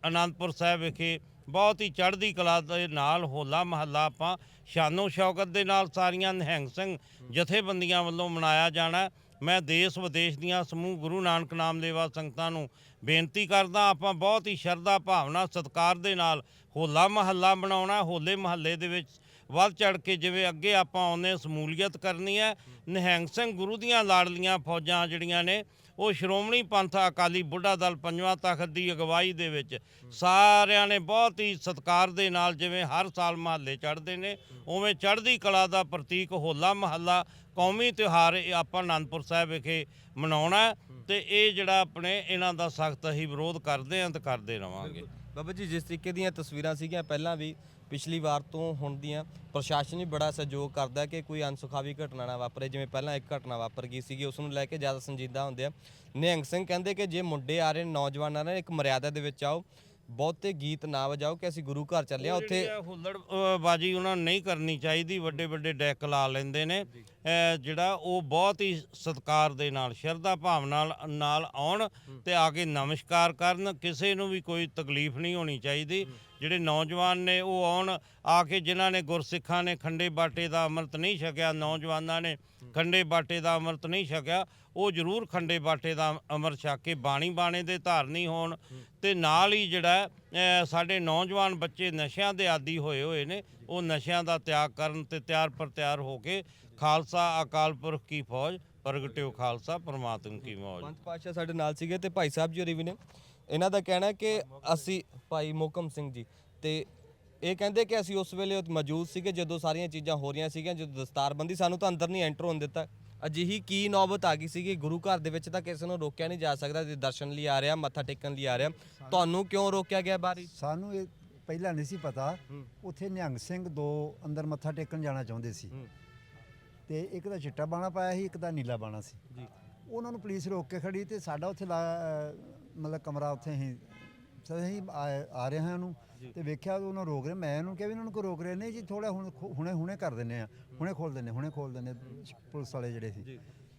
[SPEAKER 4] ਅਨੰਦਪੁਰ ਸਾਹਿਬ ਵਿਖੇ ਬਹੁਤ ਹੀ ਚੜ੍ਹਦੀ ਕਲਾ ਦੇ ਨਾਲ ਹੋਲਾ ਮਹੱਲਾ ਆਪਾਂ ਸ਼ਾਨੋ ਸ਼ੌਕਤ ਦੇ ਨਾਲ ਸਾਰੀਆਂ ਨਿਹੰਗ ਸਿੰਘ ਜਥੇਬੰਦੀਆਂ ਵੱਲੋਂ ਮਨਾਇਆ ਜਾਣਾ ਮੈਂ ਦੇਸ਼ ਵਿਦੇਸ਼ ਦੀਆਂ ਸਮੂਹ ਗੁਰੂ ਨਾਨਕ ਨਾਮ ਲੇਵਾ ਸੰਗਤਾਂ ਨੂੰ ਬੇਨਤੀ ਕਰਦਾ ਆਪਾਂ ਬਹੁਤ ਹੀ ਸ਼ਰਧਾ ਭਾਵਨਾ ਸਤਿਕਾਰ ਦੇ ਨਾਲ ਹੋਲਾ ਮਹੱਲਾ ਬਣਾਉਣਾ ਹੋਲੇ ਮਹੱਲੇ ਦੇ ਵਿੱਚ ਵੱਧ ਚੜ ਕੇ ਜਿਵੇਂ ਅੱਗੇ ਆਪਾਂ ਆਉਂਦੇ ਸਮੂਲੀਅਤ ਕਰਨੀ ਹੈ। ਨਿਹੰਗ ਸਿੰਘ ਗੁਰੂ ਦੀਆਂ ਲਾਡਲੀਆਂ ਫੌਜਾਂ ਜਿਹੜੀਆਂ ਨੇ ਉਹ ਸ਼੍ਰੋਮਣੀ ਪੰਥ ਅਕਾਲੀ ਬੁੱਢਾ ਦਲ ਪੰਜਵਾਂ ਤਖਤ ਦੀ ਅਗਵਾਈ ਦੇ ਵਿੱਚ ਸਾਰਿਆਂ ਨੇ ਬਹੁਤ ਹੀ ਸਤਿਕਾਰ ਦੇ ਨਾਲ ਜਿਵੇਂ ਹਰ ਸਾਲ ਮਹੱਲੇ ਚੜ੍ਹਦੇ ਨੇ, ਉਵੇਂ ਚੜ੍ਹਦੀ ਕਲਾ ਦਾ ਪ੍ਰਤੀਕ ਹੋਲਾ ਮਹੱਲਾ ਕੌਮੀ ਤਿਉਹਾਰ ਇਹ ਆਪਾਂ ਆਨੰਦਪੁਰ ਸਾਹਿਬ ਵਿਖੇ ਮਨਾਉਣਾ ਹੈ ਤੇ ਇਹ ਜਿਹੜਾ ਆਪਣੇ ਇਹਨਾਂ ਦਾ ਸਖਤ ਅਸੀਂ ਵਿਰੋਧ ਕਰਦੇ ਹਾਂ ਤੇ ਕਰਦੇ ਰਵਾਂਗੇ।
[SPEAKER 5] ਬਾਬਾ ਜੀ, ਜਿਸ ਤਰੀਕੇ ਦੀਆਂ ਤਸਵੀਰਾਂ ਸੀਗੀਆਂ, ਪਹਿਲਾਂ ਵੀ ਪਿਛਲੀ ਵਾਰ ਤੋਂ ਹੁਣ ਦੀਆਂ ਪ੍ਰਸ਼ਾਸਨ ਵੀ ਬੜਾ ਸਹਿਯੋਗ ਕਰਦਾ ਕਿ ਕੋਈ ਅਨਸੁਖਾਵੀ ਘਟਨਾ ਨਾ ਵਾਪਰੇ ਜਿਵੇਂ ਪਹਿਲਾਂ ਇੱਕ ਘਟਨਾ ਵਾਪਰ ਗਈ ਸੀਗੀ ਉਸ ਨੂੰ ਲੈ ਕੇ ਜ਼ਿਆਦਾ ਸੰਜੀਦਾ ਹੁੰਦੇ ਆ। ਨਿਹੰਗ ਸਿੰਘ ਕਹਿੰਦੇ ਕਿ ਜੇ ਮੁੰਡੇ ਆ ਰਹੇ ਨੇ, ਨੌਜਵਾਨਾਂ ਨੇ ਇੱਕ ਮਰਿਆਦਾ ਦੇ ਵਿੱਚ ਆਓ ਬਹੁਤੇ ਗੀਤ ਨਾ ਵਜਾਓ ਕਿ ਅਸੀਂ ਗੁਰੂ ਘਰ ਚੱਲੇ ਆ ਉੱਥੇ
[SPEAKER 4] ਹੁੱਲੜ ਬਾਜੀ ਉਹਨਾਂ ਨੂੰ ਨਹੀਂ ਕਰਨੀ ਚਾਹੀਦੀ ਵੱਡੇ ਵੱਡੇ ਡੈਕ ਲਾ ਲੈਂਦੇ ਨੇ। ਜਿਹੜਾ ਉਹ ਬਹੁਤ ਹੀ ਸਤਿਕਾਰ ਦੇ ਨਾਲ ਸ਼ਰਧਾ ਭਾਵਨਾ ਨਾਲ ਨਾਲ ਆਉਣ ਤੇ ਆ ਕੇ ਨਮਸਕਾਰ ਕਰਨ ਕਿਸੇ ਨੂੰ ਵੀ ਕੋਈ ਤਕਲੀਫ ਨਹੀਂ ਹੋਣੀ ਚਾਹੀਦੀ। ਜਿਹੜੇ ਨੌਜਵਾਨ ਨੇ ਉਹ ਆਉਣ ਆ ਕੇ ਜਿਨ੍ਹਾਂ ਨੇ ਗੁਰਸਿੱਖਾਂ ਨੇ ਖੰਡੇ ਬਾਟੇ ਦਾ ਅੰਮ੍ਰਿਤ ਨਹੀਂ ਛਕਿਆ ਨੌਜਵਾਨਾਂ ਨੇ ਖੰਡੇ ਬਾਟੇ ਦਾ ਅੰਮ੍ਰਿਤ ਨਹੀਂ ਛਕਿਆ ਉਹ ਜ਼ਰੂਰ ਖੰਡੇ ਬਾਟੇ ਦਾ ਅਮਰ ਛਕ ਕੇ ਬਾਣੀ ਬਾਣੇ ਦੇ ਧਾਰਨੀ ਹੋਣ ਤੇ ਨਾਲ ਹੀ ਜਿਹੜਾ ਸਾਡੇ ਨੌਜਵਾਨ ਬੱਚੇ ਨਸ਼ਿਆਂ ਦੇ ਆਦੀ ਹੋਏ ਹੋਏ ਨੇ, ਉਹ ਨਸ਼ਿਆਂ ਦਾ ਤਿਆਗ ਕਰਨ ਤੇ ਤਿਆਰ ਪਰ ਤਿਆਰ ਹੋ ਕੇ ਖਾਲਸਾ ਅਕਾਲ ਪੁਰਖ ਕੀ ਫੌਜ, ਪ੍ਰਗਟਿਓ ਖਾਲਸਾ, ਪ੍ਰਮਾਤਮ ਕੀ ਮੌਜ।
[SPEAKER 5] ਪੰਜ ਪਾਤਸ਼ਾਹ ਸਾਡੇ ਨਾਲ ਸੀਗੇ ਤੇ ਭਾਈ ਸਾਹਿਬ ਜੀ ਵੀ ਨੇ। ਇਹਨਾਂ ਦਾ ਕਹਿਣਾ ਕਿ ਅਸੀਂ, ਭਾਈ ਮੋਕਮ ਸਿੰਘ ਜੀ, ਤੇ ਇਹ ਕਹਿੰਦੇ ਕਿ ਅਸੀਂ ਉਸ ਵੇਲੇ ਉੱਥੇ ਮੌਜੂਦ ਸੀਗੇ ਜਦੋਂ ਸਾਰੀਆਂ ਚੀਜ਼ਾਂ ਹੋ ਰਹੀਆਂ ਸੀਗੀਆਂ, ਜਦੋਂ ਦਸਤਾਰਬੰਦੀ ਸਾਨੂੰ ਤਾਂ ਅੰਦਰ ਨਹੀਂ ਐਂਟਰ ਹੋਣ ਦਿੱਤਾ। ਅਜਿਹੀ ਕੀ ਨੌਬਤ ਆ ਗਈ ਸੀਗੀ? ਗੁਰੂ ਘਰ ਦੇ ਵਿੱਚ ਤਾਂ ਕਿਸੇ ਨੂੰ ਰੋਕਿਆ ਨਹੀਂ ਜਾ ਸਕਦਾ ਜੇ ਦਰਸ਼ਨ ਲਈ ਆ ਰਿਹਾ ਮੱਥਾ ਟੇਕਣ ਲਈ ਆ ਰਿਹਾ। ਤੁਹਾਨੂੰ ਕਿਉਂ ਰੋਕਿਆ ਗਿਆ ਬਾਰੀ?
[SPEAKER 3] ਸਾਨੂੰ ਇਹ ਪਹਿਲਾਂ ਨਹੀਂ ਸੀ ਪਤਾ। ਉੱਥੇ ਨਿਹੰਗ ਸਿੰਘ ਦੋ ਅੰਦਰ ਮੱਥਾ ਟੇਕਣ ਜਾਣਾ ਚਾਹੁੰਦੇ ਸੀ। ਤੇ ਇੱਕ ਦਾ ਚਿੱਟਾ ਬਾਣਾ ਪਾਇਆ ਸੀ ਇੱਕ ਦਾ ਨੀਲਾ ਬਾਣਾ ਸੀ।
[SPEAKER 5] ਜੀ।
[SPEAKER 3] ਉਹਨਾਂ ਨੂੰ ਪੁਲਿਸ ਰੋਕ ਕੇ ਖੜੀ ਤੇ ਸਾਡਾ ਉੱਥੇ ਮਤਲਬ ਕਮਰਾ ਉੱਥੇ ਹੀ ਸੋ ਅਸੀਂ ਆ ਰਹੇ ਹਾਂ ਉਹਨੂੰ। ਤੇ ਵੇਖਿਆ ਉਹ ਉਹਨਾਂ ਰੋਕ ਰਹੇ ਮੈਂ ਉਹਨੂੰ ਕਿਹਾ ਵੀ ਇਹਨਾਂ ਨੂੰ ਕੋਈ ਰੋਕ ਰਹੇ। ਨਹੀਂ ਜੀ ਥੋੜਾ ਹੁਣ ਹੁਣੇ ਹੁਣੇ ਕਰ ਦਿੰਨੇ ਆ ਹੁਣੇ ਖੋਲ ਦਿੰਨੇ ਹੁਣੇ ਖੋਲ ਦਿੰਨੇ ਪੁਲਿਸ ਵਾਲੇ ਜਿਹੜੇ ਸੀ।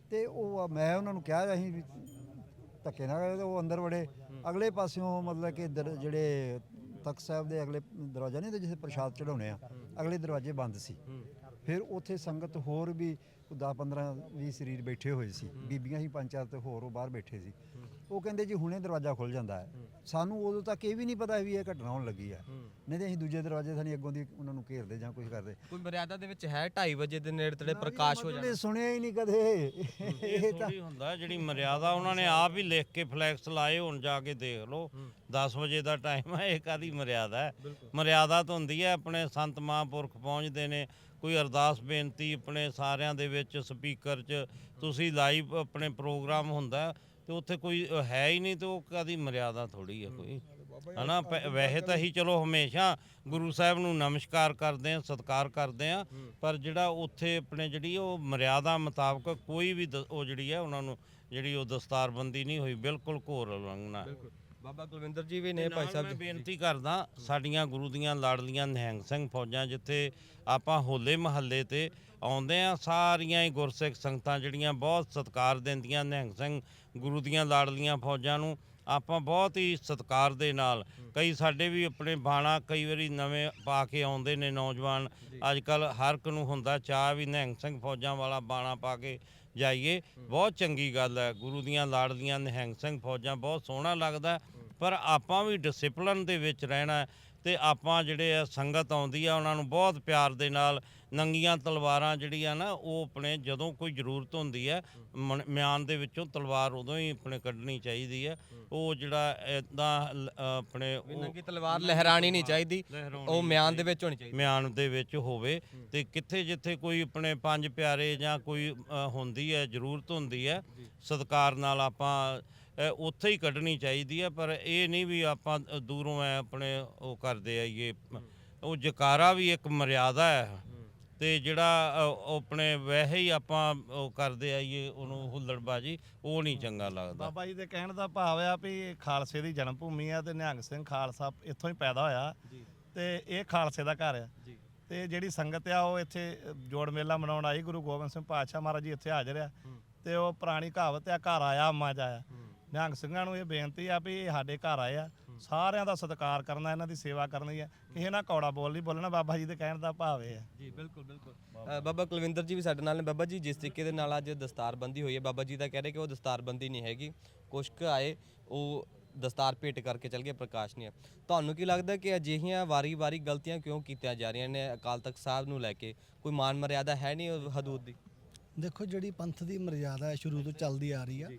[SPEAKER 3] ਤੇ ਉਹ ਮੈਂ ਉਹਨਾਂ ਨੂੰ ਕਿਹਾ ਅਸੀਂ ਵੀ ਧੱਕੇ ਨਾਲ ਕਰੇ ਤੇ ਉਹ ਅੰਦਰ ਵੜੇ। ਅਗਲੇ ਪਾਸਿਓਂ ਮਤਲਬ ਕਿ ਜਿਹੜੇ ਤਖਤ ਸਾਹਿਬ ਦੇ ਅਗਲੇ ਦਰਵਾਜ਼ਾ ਨਹੀਂ ਤੇ ਜਿੱਥੇ ਪ੍ਰਸ਼ਾਦ ਚੜਾਉਣੇ ਆ ਅਗਲੇ ਦਰਵਾਜ਼ੇ ਬੰਦ ਸੀ। ਫਿਰ ਉੱਥੇ ਸੰਗਤ ਹੋਰ ਵੀ 10 15 20 ਸਰੀਰ ਬੈਠੇ ਹੋਏ ਸੀ। ਬੀਬੀਆਂ ਹੀ ਪੰਜ ਚਾਰ ਤੇ ਹੋਰ ਉਹ ਬਾਹਰ ਬੈਠੇ ਸੀ। ਉਹ ਕਹਿੰਦੇ ਜੀ ਹੁਣੇ ਦਰਵਾਜ਼ਾ ਖੁੱਲ ਜਾਂਦਾ ਹੈ। ਸਾਨੂੰ ਉਦੋਂ ਤੱਕ ਇਹ ਵੀ ਨਹੀਂ ਪਤਾ ਵੀ ਇਹ ਘਟਨਾ ਹੋਣ ਲੱਗੀ ਹੈ। ਨਹੀਂ ਤੇ ਅਸੀਂ ਦੂਜੇ ਦਰਵਾਜ਼ੇ ਥਾਣੀ ਅੱਗੋਂ ਦੀ ਉਹਨਾਂ ਨੂੰ ਘੇਰਦੇ ਜਾਂ ਕੁਝ ਕਰਦੇ।
[SPEAKER 5] ਕੋਈ ਮਰਿਆਦਾ ਦੇ ਵਿੱਚ ਹੈ 2:30 ਵਜੇ ਦੇ ਨੇੜੇ ਤੇੜੇ ਪ੍ਰਕਾਸ਼ ਹੋ
[SPEAKER 3] ਇਹ ਸੁਣਿਆ ਹੀ ਨਹੀਂ ਕਦੇ। ਇਹ ਤਾਂ
[SPEAKER 4] ਹੁੰਦਾ ਜਿਹੜੀ ਮਰਿਆਦਾ ਉਹਨਾਂ ਨੇ ਆਪ ਹੀ ਲਿਖ ਕੇ ਫਲੈਕਸ ਲਾਏ ਹੁਣ ਜਾ ਕੇ ਦੇਖ ਲਓ। 10 ਵਜੇ ਦਾ ਟਾਈਮ ਹੈ ਇਹ ਕਾਦੀ ਮਰਿਆਦਾ ਹੈ? ਮਰਿਆਦਾ ਤਾਂ ਹੁੰਦੀ ਹੈ ਆਪਣੇ ਸੰਤ ਮਹਾਂਪੁਰਖ ਪਹੁੰਚਦੇ ਨੇ ਕੋਈ ਅਰਦਾਸ ਬੇਨਤੀ ਆਪਣੇ ਸਾਰਿਆਂ ਦੇ ਵਿੱਚ ਸਪੀਕਰ 'ਚ ਤੁਸੀਂ ਲਾਈਵ ਆਪਣੇ ਪ੍ਰੋਗਰਾਮ ਹੁੰਦਾ ਤੇ ਉੱਥੇ ਕੋਈ ਹੈ ਹੀ ਨਹੀਂ ਤੇ ਉਹ ਕਾਦੀ ਮਰਿਆਦਾ ਥੋੜੀ ਹੈ ਕੋਈ। ਹਨਾ ਵੈਸੇ ਤਾਂ ਹੀ ਚਲੋ ਹਮੇਸ਼ਾ ਗੁਰੂ ਸਾਹਿਬ ਨੂੰ ਨਮਸਕਾਰ ਕਰਦੇ ਆ ਸਤਿਕਾਰ ਕਰਦੇ ਆ ਪਰ ਜਿਹੜਾ ਉੱਥੇ ਆਪਣੇ ਜਿਹੜੀ ਉਹ ਮਰਿਆਦਾ ਮੁਤਾਬਕ ਕੋਈ ਵੀ ਉਹ ਜਿਹੜੀ ਹੈ ਉਹਨਾਂ ਨੂੰ ਜਿਹੜੀ ਉਹ ਦਸਤਾਰਬੰਦੀ ਨਹੀਂ ਹੋਈ ਬਿਲਕੁਲ ਘੋਰ ਉਲੰਘਣਾ।
[SPEAKER 5] ਬਾਬਾ ਕੁਲਵਿੰਦਰ ਜੀ ਵੀ ਨੇ ਭਾਈ ਸਾਹਿਬ
[SPEAKER 4] ਮੈਂ ਬੇਨਤੀ ਕਰਦਾ ਸਾਡੀਆਂ ਗੁਰੂ ਦੀਆਂ ਲਾਡਲੀਆਂ ਨਿਹੰਗ ਸਿੰਘ ਫੌਜਾਂ ਜਿੱਥੇ ਆਪਾਂ ਹੋਲੇ ਮਹੱਲੇ ਤੇ ਆਉਂਦੇ ਆ ਸਾਰੀਆਂ ਹੀ ਗੁਰਸਿੱਖ ਸੰਗਤਾਂ ਜਿਹੜੀਆਂ ਬਹੁਤ ਸਤਿਕਾਰ ਦਿੰਦੀਆਂ ਨਿਹੰਗ ਸਿੰਘ ਗੁਰੂ ਦੀਆਂ ਲਾਡਲੀਆਂ ਫੌਜਾਂ ਨੂੰ ਆਪਾਂ ਬਹੁਤ ਹੀ ਸਤਿਕਾਰ ਦੇ ਨਾਲ ਕਈ ਸਾਡੇ ਵੀ ਆਪਣੇ ਬਾਣਾ ਕਈ ਵਾਰੀ ਨਵੇਂ ਪਾ ਕੇ ਆਉਂਦੇ ਨੇ ਨੌਜਵਾਨ ਅੱਜ ਕੱਲ ਹਰ ਇੱਕ ਨੂੰ ਹੁੰਦਾ ਚਾਹ ਵੀ ਨਿਹੰਗ ਸਿੰਘ ਫੌਜਾਂ ਵਾਲਾ ਬਾਣਾ ਪਾ ਕੇ ਜਾਈਏ ਬਹੁਤ ਚੰਗੀ ਗੱਲ ਹੈ ਗੁਰੂ ਦੀਆਂ ਲਾਡਲੀਆਂ ਨਿਹੰਗ ਸਿੰਘ ਫੌਜਾਂ ਬਹੁਤ ਸੋਹਣਾ ਲੱਗਦਾ। ਪਰ ਆਪਾਂ ਵੀ ਡਿਸਪਲਿਨ ਦੇ ਵਿੱਚ ਰਹਿਣਾ ਤੇ ਆਪਾਂ ਜਿਹੜੇ ਆ ਸੰਗਤ ਆਉਂਦੀ ਆ ਉਹਨਾਂ ਨੂੰ ਬਹੁਤ ਪਿਆਰ ਦੇ ਨਾਲ ਨੰਗੀਆਂ ਤਲਵਾਰਾਂ ਜਿਹੜੀਆਂ ਨਾ ਉਹ ਆਪਣੇ ਜਦੋਂ ਕੋਈ ਜ਼ਰੂਰਤ ਹੁੰਦੀ ਹੈ ਮਿਆਨ ਦੇ ਵਿੱਚੋਂ ਤਲਵਾਰ ਉਦੋਂ ਹੀ ਆਪਣੇ ਕੱਢਣੀ ਚਾਹੀਦੀ ਹੈ। ਉਹ ਜਿਹੜਾ ਇਦਾਂ ਆਪਣੇ ਉਹ
[SPEAKER 5] ਨੰਗੀ ਤਲਵਾਰ ਲਹਿਰਾਣੀ ਨਹੀਂ ਚਾਹੀਦੀ ਉਹ ਮਿਆਨ ਦੇ ਵਿੱਚ ਹੋਣੀ ਚਾਹੀਦੀ।
[SPEAKER 4] ਮਿਆਨ ਦੇ ਵਿੱਚ ਹੋਵੇ ਤੇ ਕਿੱਥੇ ਜਿੱਥੇ ਕੋਈ ਆਪਣੇ ਪੰਜ ਪਿਆਰੇ ਜਾਂ ਕੋਈ ਹੁੰਦੀ ਹੈ ਜ਼ਰੂਰਤ ਹੁੰਦੀ ਹੈ ਸਤਕਾਰ ਨਾਲ ਆਪਾਂ ਉੱਥੇ ਹੀ ਕੱਢਣੀ ਚਾਹੀਦੀ ਹੈ ਪਰ ਇਹ ਨਹੀਂ ਵੀ ਆਪਾਂ ਦੂਰੋਂ ਐ ਆਪਣੇ ਉਹ ਕਰਦੇ ਆਈਏ ਉਹ ਜਕਾਰਾ ਵੀ ਇੱਕ ਮਰਿਆਦਾ ਹੈ। ਤੇ ਜਿਹੜਾ ਆਪਣੇ ਵੈਸੇ ਹੀ ਆਪਾਂ ਉਹ ਕਰਦੇ ਆਈਏ ਉਹਨੂੰ ਹੁੱਲੜਬਾਜੀ ਉਹ ਨਹੀਂ ਚੰਗਾ ਲੱਗਦਾ।
[SPEAKER 6] ਬਾਬਾ ਜੀ ਦੇ ਕਹਿਣ ਦਾ ਭਾਵ ਆ ਵੀ ਖਾਲਸੇ ਦੀ ਜਨਮ ਭੂਮੀ ਆ ਤੇ ਨਿਹੰਗ ਸਿੰਘ ਖਾਲਸਾ ਇੱਥੋਂ ਹੀ ਪੈਦਾ ਹੋਇਆ ਤੇ ਇਹ ਖਾਲਸੇ ਦਾ ਘਰ ਆ। ਤੇ ਜਿਹੜੀ ਸੰਗਤ ਆ ਉਹ ਇੱਥੇ ਜੋੜ ਮੇਲਾ ਮਨਾਉਣ ਆਈ ਗੁਰੂ ਗੋਬਿੰਦ ਸਿੰਘ ਪਾਤਸ਼ਾਹ ਮਹਾਰਾਜ ਜੀ ਇੱਥੇ ਹਾਜ਼ਰ ਆ। ਤੇ ਉਹ ਪੁਰਾਣੀ ਕਹਾਵਤ ਆ ਘਰ ਆਇਆ ਅੰਮਾ ਜਾਇਆ। ਨਿਹੰਗ ਸਿੰਘਾਂ ਨੂੰ ਇਹ ਬੇਨਤੀ ਆ ਵੀ ਇਹ ਸਾਡੇ ਘਰ ਆਏ ਆ। ਸਾਰਿਆਂ ਦਾ ਸਤਿਕਾਰ ਕਰਨਾ ਇਹਨਾਂ ਦੀ ਸੇਵਾ ਕਰਨੀ ਹੈ। ਕਿਸੇ ਨਾਲ ਕੌੜਾ ਬੋਲ ਨਹੀਂ ਬੋਲਣਾ ਬਾਬਾ ਜੀ ਦੇ ਕਹਿਣ ਦਾ ਭਾਵ ਇਹ ਹੈ
[SPEAKER 5] ਜੀ ਬਿਲਕੁਲ ਬਿਲਕੁਲ। ਬਾਬਾ। ਕੁਲਵਿੰਦਰ ਜੀ ਵੀ ਸਾਡੇ ਨਾਲ ਨੇ। ਬਾਬਾ ਜੀ ਜਿਸ ਤਰੀਕੇ ਦੇ ਨਾਲ ਅੱਜ ਦਸਤਾਰਬੰਦੀ ਹੋਈ ਹੈ ਬਾਬਾ ਜੀ ਦਾ ਕਹਿ ਰਹੇ ਕਿ ਉਹ ਦਸਤਾਰਬੰਦੀ ਨਹੀਂ ਹੈਗੀ। ਕੁਛ ਕੁ ਆਏ ਉਹ ਦਸਤਾਰ ਭੇਟ ਕਰਕੇ ਚਲ ਗਏ ਪ੍ਰਕਾਸ਼ ਨਹੀਂ ਹੈ ਤੁਹਾਨੂੰ ਕੀ ਲੱਗਦਾ ਕਿ ਅਜਿਹੀਆਂ ਵਾਰੀ-ਵਾਰੀ ਗਲਤੀਆਂ ਕਿਉਂ ਕੀਤੀਆਂ ਜਾ ਰਹੀਆਂ ਨੇ ਅਕਾਲ ਤਖਤ ਸਾਹਿਬ ਨੂੰ ਲੈ ਕੇ? ਕੋਈ ਮਾਨ ਮਰਿਆਦਾ ਹੈ ਨਹੀਂ ਉਹ ਹਦੂਦ ਦੀ?
[SPEAKER 2] ਦੇਖੋ ਜਿਹੜੀ ਪੰਥ ਦੀ ਮਰਜ਼ਾਦਾ ਹੈ ਸ਼ੁਰੂ ਤੋਂ ਚੱਲਦੀ ਆ ਰਹੀ ਆ।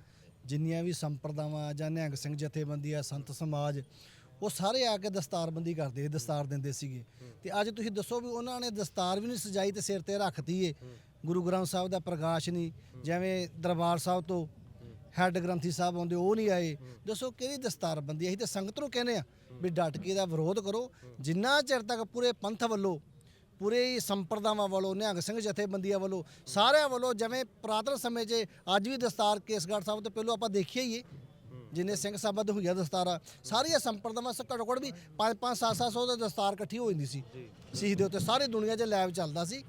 [SPEAKER 2] ਜਿੰਨੀਆਂ ਵੀ ਸੰਪਰਦਾਵਾਂ ਜਾਂ ਨਿਹੰਗ ਸਿੰਘ ਜਥੇਬੰਦੀ ਆ, ਸੰਤ ਸਮਾਜ, ਉਹ ਸਾਰੇ ਆ ਕੇ ਦਸਤਾਰਬੰਦੀ ਕਰਦੇ ਦਸਤਾਰ ਦਿੰਦੇ ਸੀਗੇ। ਤੇ ਅੱਜ ਤੁਸੀਂ ਦੱਸੋ ਵੀ ਉਹਨਾਂ ਨੇ ਦਸਤਾਰ ਵੀ ਨਹੀਂ ਸਜਾਈ ਤੇ ਸਿਰ ਤੇ ਰੱਖਤੀ ਏ। ਗੁਰੂ ਗ੍ਰੰਥ ਸਾਹਿਬ ਦਾ ਪ੍ਰਕਾਸ਼ ਨਹੀਂ, ਜਿਵੇਂ ਦਰਬਾਰ ਸਾਹਿਬ ਤੋਂ ਹੈੱਡ ਗ੍ਰੰਥੀ ਸਾਹਿਬ ਆਉਂਦੇ, ਉਹ ਨਹੀਂ ਆਏ। ਦੱਸੋ ਕਿਹੜੀ ਦਸਤਾਰਬੰਦੀ ਅਸੀਂ ਤਾਂ ਸੰਗਤ ਨੂੰ ਕਹਿੰਦੇ ਆ ਵੀ ਡਟ ਕੇ ਇਹਦਾ ਵਿਰੋਧ ਕਰੋ। ਜਿੰਨਾ ਚਿਰ ਤੱਕ ਪੂਰੇ ਪੰਥ ਵੱਲੋਂ ਪੂਰੇ ਹੀ ਸੰਪਰਦਾਵਾਂ ਵੱਲੋਂ ਨਿਹੰਗ ਸਿੰਘ ਜਥੇਬੰਦੀਆਂ ਵੱਲੋਂ ਸਾਰਿਆਂ ਵੱਲੋਂ ਜਿਵੇਂ ਪੁਰਾਤਨ ਸਮੇਂ 'ਚ ਅੱਜ ਵੀ ਦਸਤਾਰ ਕੇਸਗੜ੍ਹ ਸਾਹਿਬ ਤੋਂ ਪਹਿਲਾਂ ਆਪਾਂ ਦੇਖਿਆ ਹੀ ਏ ਜਿੰਨੇ ਸਿੰਘ ਸਾਹਿਬਾਂ ਦੇ ਹੋਈਆਂ ਦਸਤਾਰਾਂ ਸਾਰੀਆਂ ਸੰਪਰਦਾਵਾਂ ਸ ਘੱਟੋ ਘੱਟ ਵੀ 5 5 7 700 ਦੇ ਦਸਤਾਰ ਇਕੱਠੀ ਹੋ ਜਾਂਦੀ ਸੀ। ਸਿੱਖ ਦੇ ਉੱਤੇ ਸਾਰੀ ਦੁਨੀਆ 'ਚ ਲੈਬ ਚੱਲਦਾ ਸੀ।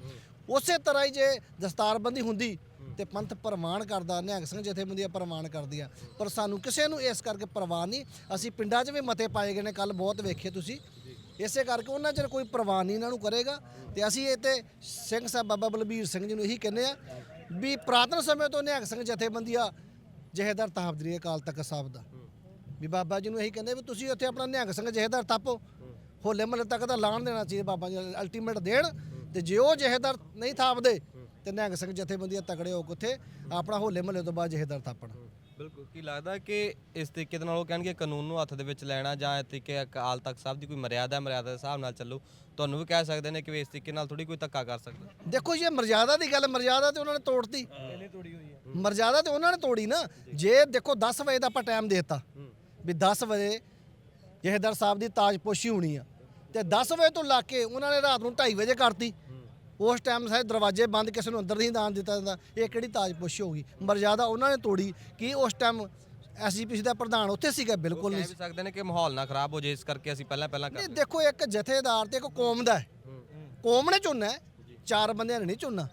[SPEAKER 2] ਉਸੇ ਤਰ੍ਹਾਂ ਹੀ ਜੇ ਦਸਤਾਰਬੰਦੀ ਹੁੰਦੀ ਤੇ ਪੰਥ ਪ੍ਰਮਾਣ ਕਰਦਾ ਨਿਹੰਗ ਸਿੰਘ ਜਥੇਬੰਦੀਆਂ ਪ੍ਰਮਾਣ ਕਰਦੀਆਂ। ਪਰ ਸਾਨੂੰ ਕਿਸੇ ਨੂੰ ਇਸ ਕਰਕੇ ਪ੍ਰਵਾਹ ਨਹੀਂ ਅਸੀਂ ਪਿੰਡਾਂ 'ਚ ਵੀ ਮਤੇ ਪਾਏ ਗਏ ਨੇ ਕੱਲ ਬਹੁਤ ਵੇਖੇ ਤੁਸੀਂ। ਇਸੇ ਕਰਕੇ ਉਹਨਾਂ ਚਿਰ ਕੋਈ ਪ੍ਰਵਾਹ ਨਹੀਂ ਇਹਨਾਂ ਨੂੰ ਕਰੇਗਾ। ਤੇ ਅਸੀਂ ਇਹ ਤੇ ਸਿੰਘ ਸਾਹਿਬ ਬਾਬਾ ਬਲਬੀਰ ਸਿੰਘ ਜੀ ਨੂੰ ਇਹੀ ਕਹਿੰਦੇ ਆ ਵੀ ਪੁਰਾਤਨ ਸਮੇਂ ਤੋਂ ਨਿਹੰਗ ਸਿੰਘ ਜਥੇਬੰਦੀਆਂ ਜਹੇਦਾਰ ਤਾਬਦਰੀ ਅਕਾਲ ਤਖਤ ਸਾਹਿਬ ਦਾ। ਵੀ ਬਾਬਾ ਜੀ ਨੂੰ ਇਹੀ ਕਹਿੰਦੇ ਵੀ ਤੁਸੀਂ ਉੱਥੇ ਆਪਣਾ ਨਿਹੰਗ ਸਿੰਘ ਜਹੇਦਾਰ ਤਪੋ। ਹੋਲੇ ਮਹੱਲੇ ਤੱਕ ਤਾਂ ਲਾਣ ਦੇਣਾ ਚਾਹੀਦਾ ਬਾਬਾ ਜੀ ਅਲਟੀਮੇਟ ਦੇਣ। ਤੇ ਜੇ ਉਹ ਜਹੇਦਾਰ ਨਹੀਂ ਥਾਪਦੇ, ਤੇ ਨਿਹੰਗ ਸਿੰਘ ਜਥੇਬੰਦੀਆਂ ਤਕੜੇ ਹੋ ਕੇ ਉੱਥੇ ਆਪਣਾ ਹੋਲੇ ਮਹੱਲੇ ਤੋਂ ਬਾਅਦ ਜਹੇਦਾਰ ਥਾਪਣ।
[SPEAKER 5] ਬਿਲਕੁਲ, ਕੀ ਲੱਗਦਾ ਕਿ ਇਸ ਤਰੀਕੇ ਦੇ ਨਾਲ ਉਹ ਕਹਿਣਗੇ ਕਾਨੂੰਨ ਨੂੰ ਹੱਥ ਦੇ ਵਿੱਚ ਲੈਣਾ ਜਾਂ ਇਸ ਤਰੀਕੇ ਅਕਾਲ ਤਖਤ ਸਾਹਿਬ ਦੀ ਕੋਈ ਮਰਿਆਦਾ ਮਰਿਆਦਾ ਦੇ ਹਿਸਾਬ ਨਾਲ ਚੱਲੋ, ਤੁਹਾਨੂੰ ਵੀ ਕਹਿ ਸਕਦੇ ਨੇ ਕਿ ਵੀ ਇਸ ਤਰੀਕੇ ਨਾਲ ਥੋੜੀ ਕੋਈ ਧੱਕਾ ਕਰ ਸਕਦਾ।
[SPEAKER 2] ਦੇਖੋ ਜੇ ਮਰਜ਼ਾਦਾ ਦੀ ਗੱਲ ਮਰਜ਼ਾਦਾ ਤੇ ਉਹਨਾਂ ਨੇ ਤੋੜਤੀ। ਮਰਜ਼ਾਦਾ ਤੇ ਉਹਨਾਂ ਨੇ ਤੋੜੀ ਨਾ, ਜੇ ਦੇਖੋ 10 ਵਜੇ ਦਾ ਆਪਾਂ ਟਾਈਮ ਦੇਤਾ, ਵੀ 10 ਵਜੇ ਜਹੇਦਾਰ ਸਾਹਿਬ ਦੀ ਤਾਜਪੋਸ਼ੀ ਹੋਣੀ ਆ। ਤੇ 10 ਵਜੇ ਤੋਂ ਲਾ ਕੇ ਉਹਨਾਂ ਨੇ ਰਾਤ ਨੂੰ 2:30 ਵਜੇ ਕਰਤੀ। ਉਸ ਟਾਈਮ ਸਾਰੇ ਦਰਵਾਜ਼ੇ ਬੰਦ ਕਿਸੇ ਨੂੰ ਅੰਦਰ ਨਹੀਂ ਦਾਨ ਦਿੱਤਾ ਜਾਂਦਾ। ਇਹ ਕਿਹੜੀ ਤਾਜਪੋਸ਼ੀ ਹੋਗੀ ਮਰਜ਼ਾਦਾ ਉਹਨਾਂ ਨੇ ਤੋੜੀ ਕਿ ਉਸ ਟਾਈਮ ਐਸਜੀਪੀਸੀ ਦਾ ਪ੍ਰਧਾਨ ਉੱਥੇ ਸੀਗਾ ਬਿਲਕੁਲ ਨਹੀਂ
[SPEAKER 5] ਕਹਿ ਵੀ ਸਕਦੇ ਨੇ ਕਿ ਮਾਹੌਲ ਨਾ ਖਰਾਬ ਹੋ ਜਾਏ ਇਸ ਕਰਕੇ ਅਸੀਂ ਪਹਿਲਾਂ ਪਹਿਲਾਂ ਕਰ
[SPEAKER 2] ਨਹੀਂ ਦੇਖੋ ਇੱਕ ਜਥੇਦਾਰ ਤੇ ਇੱਕ ਕੌਮ ਦਾ ਹੈ। ਕੌਮ ਨੇ ਚੁਣਨਾ ਹੈ ਚਾਰ ਬੰਦਿਆਂ ਨੇ ਨਹੀਂ ਚੁਣਨਾ।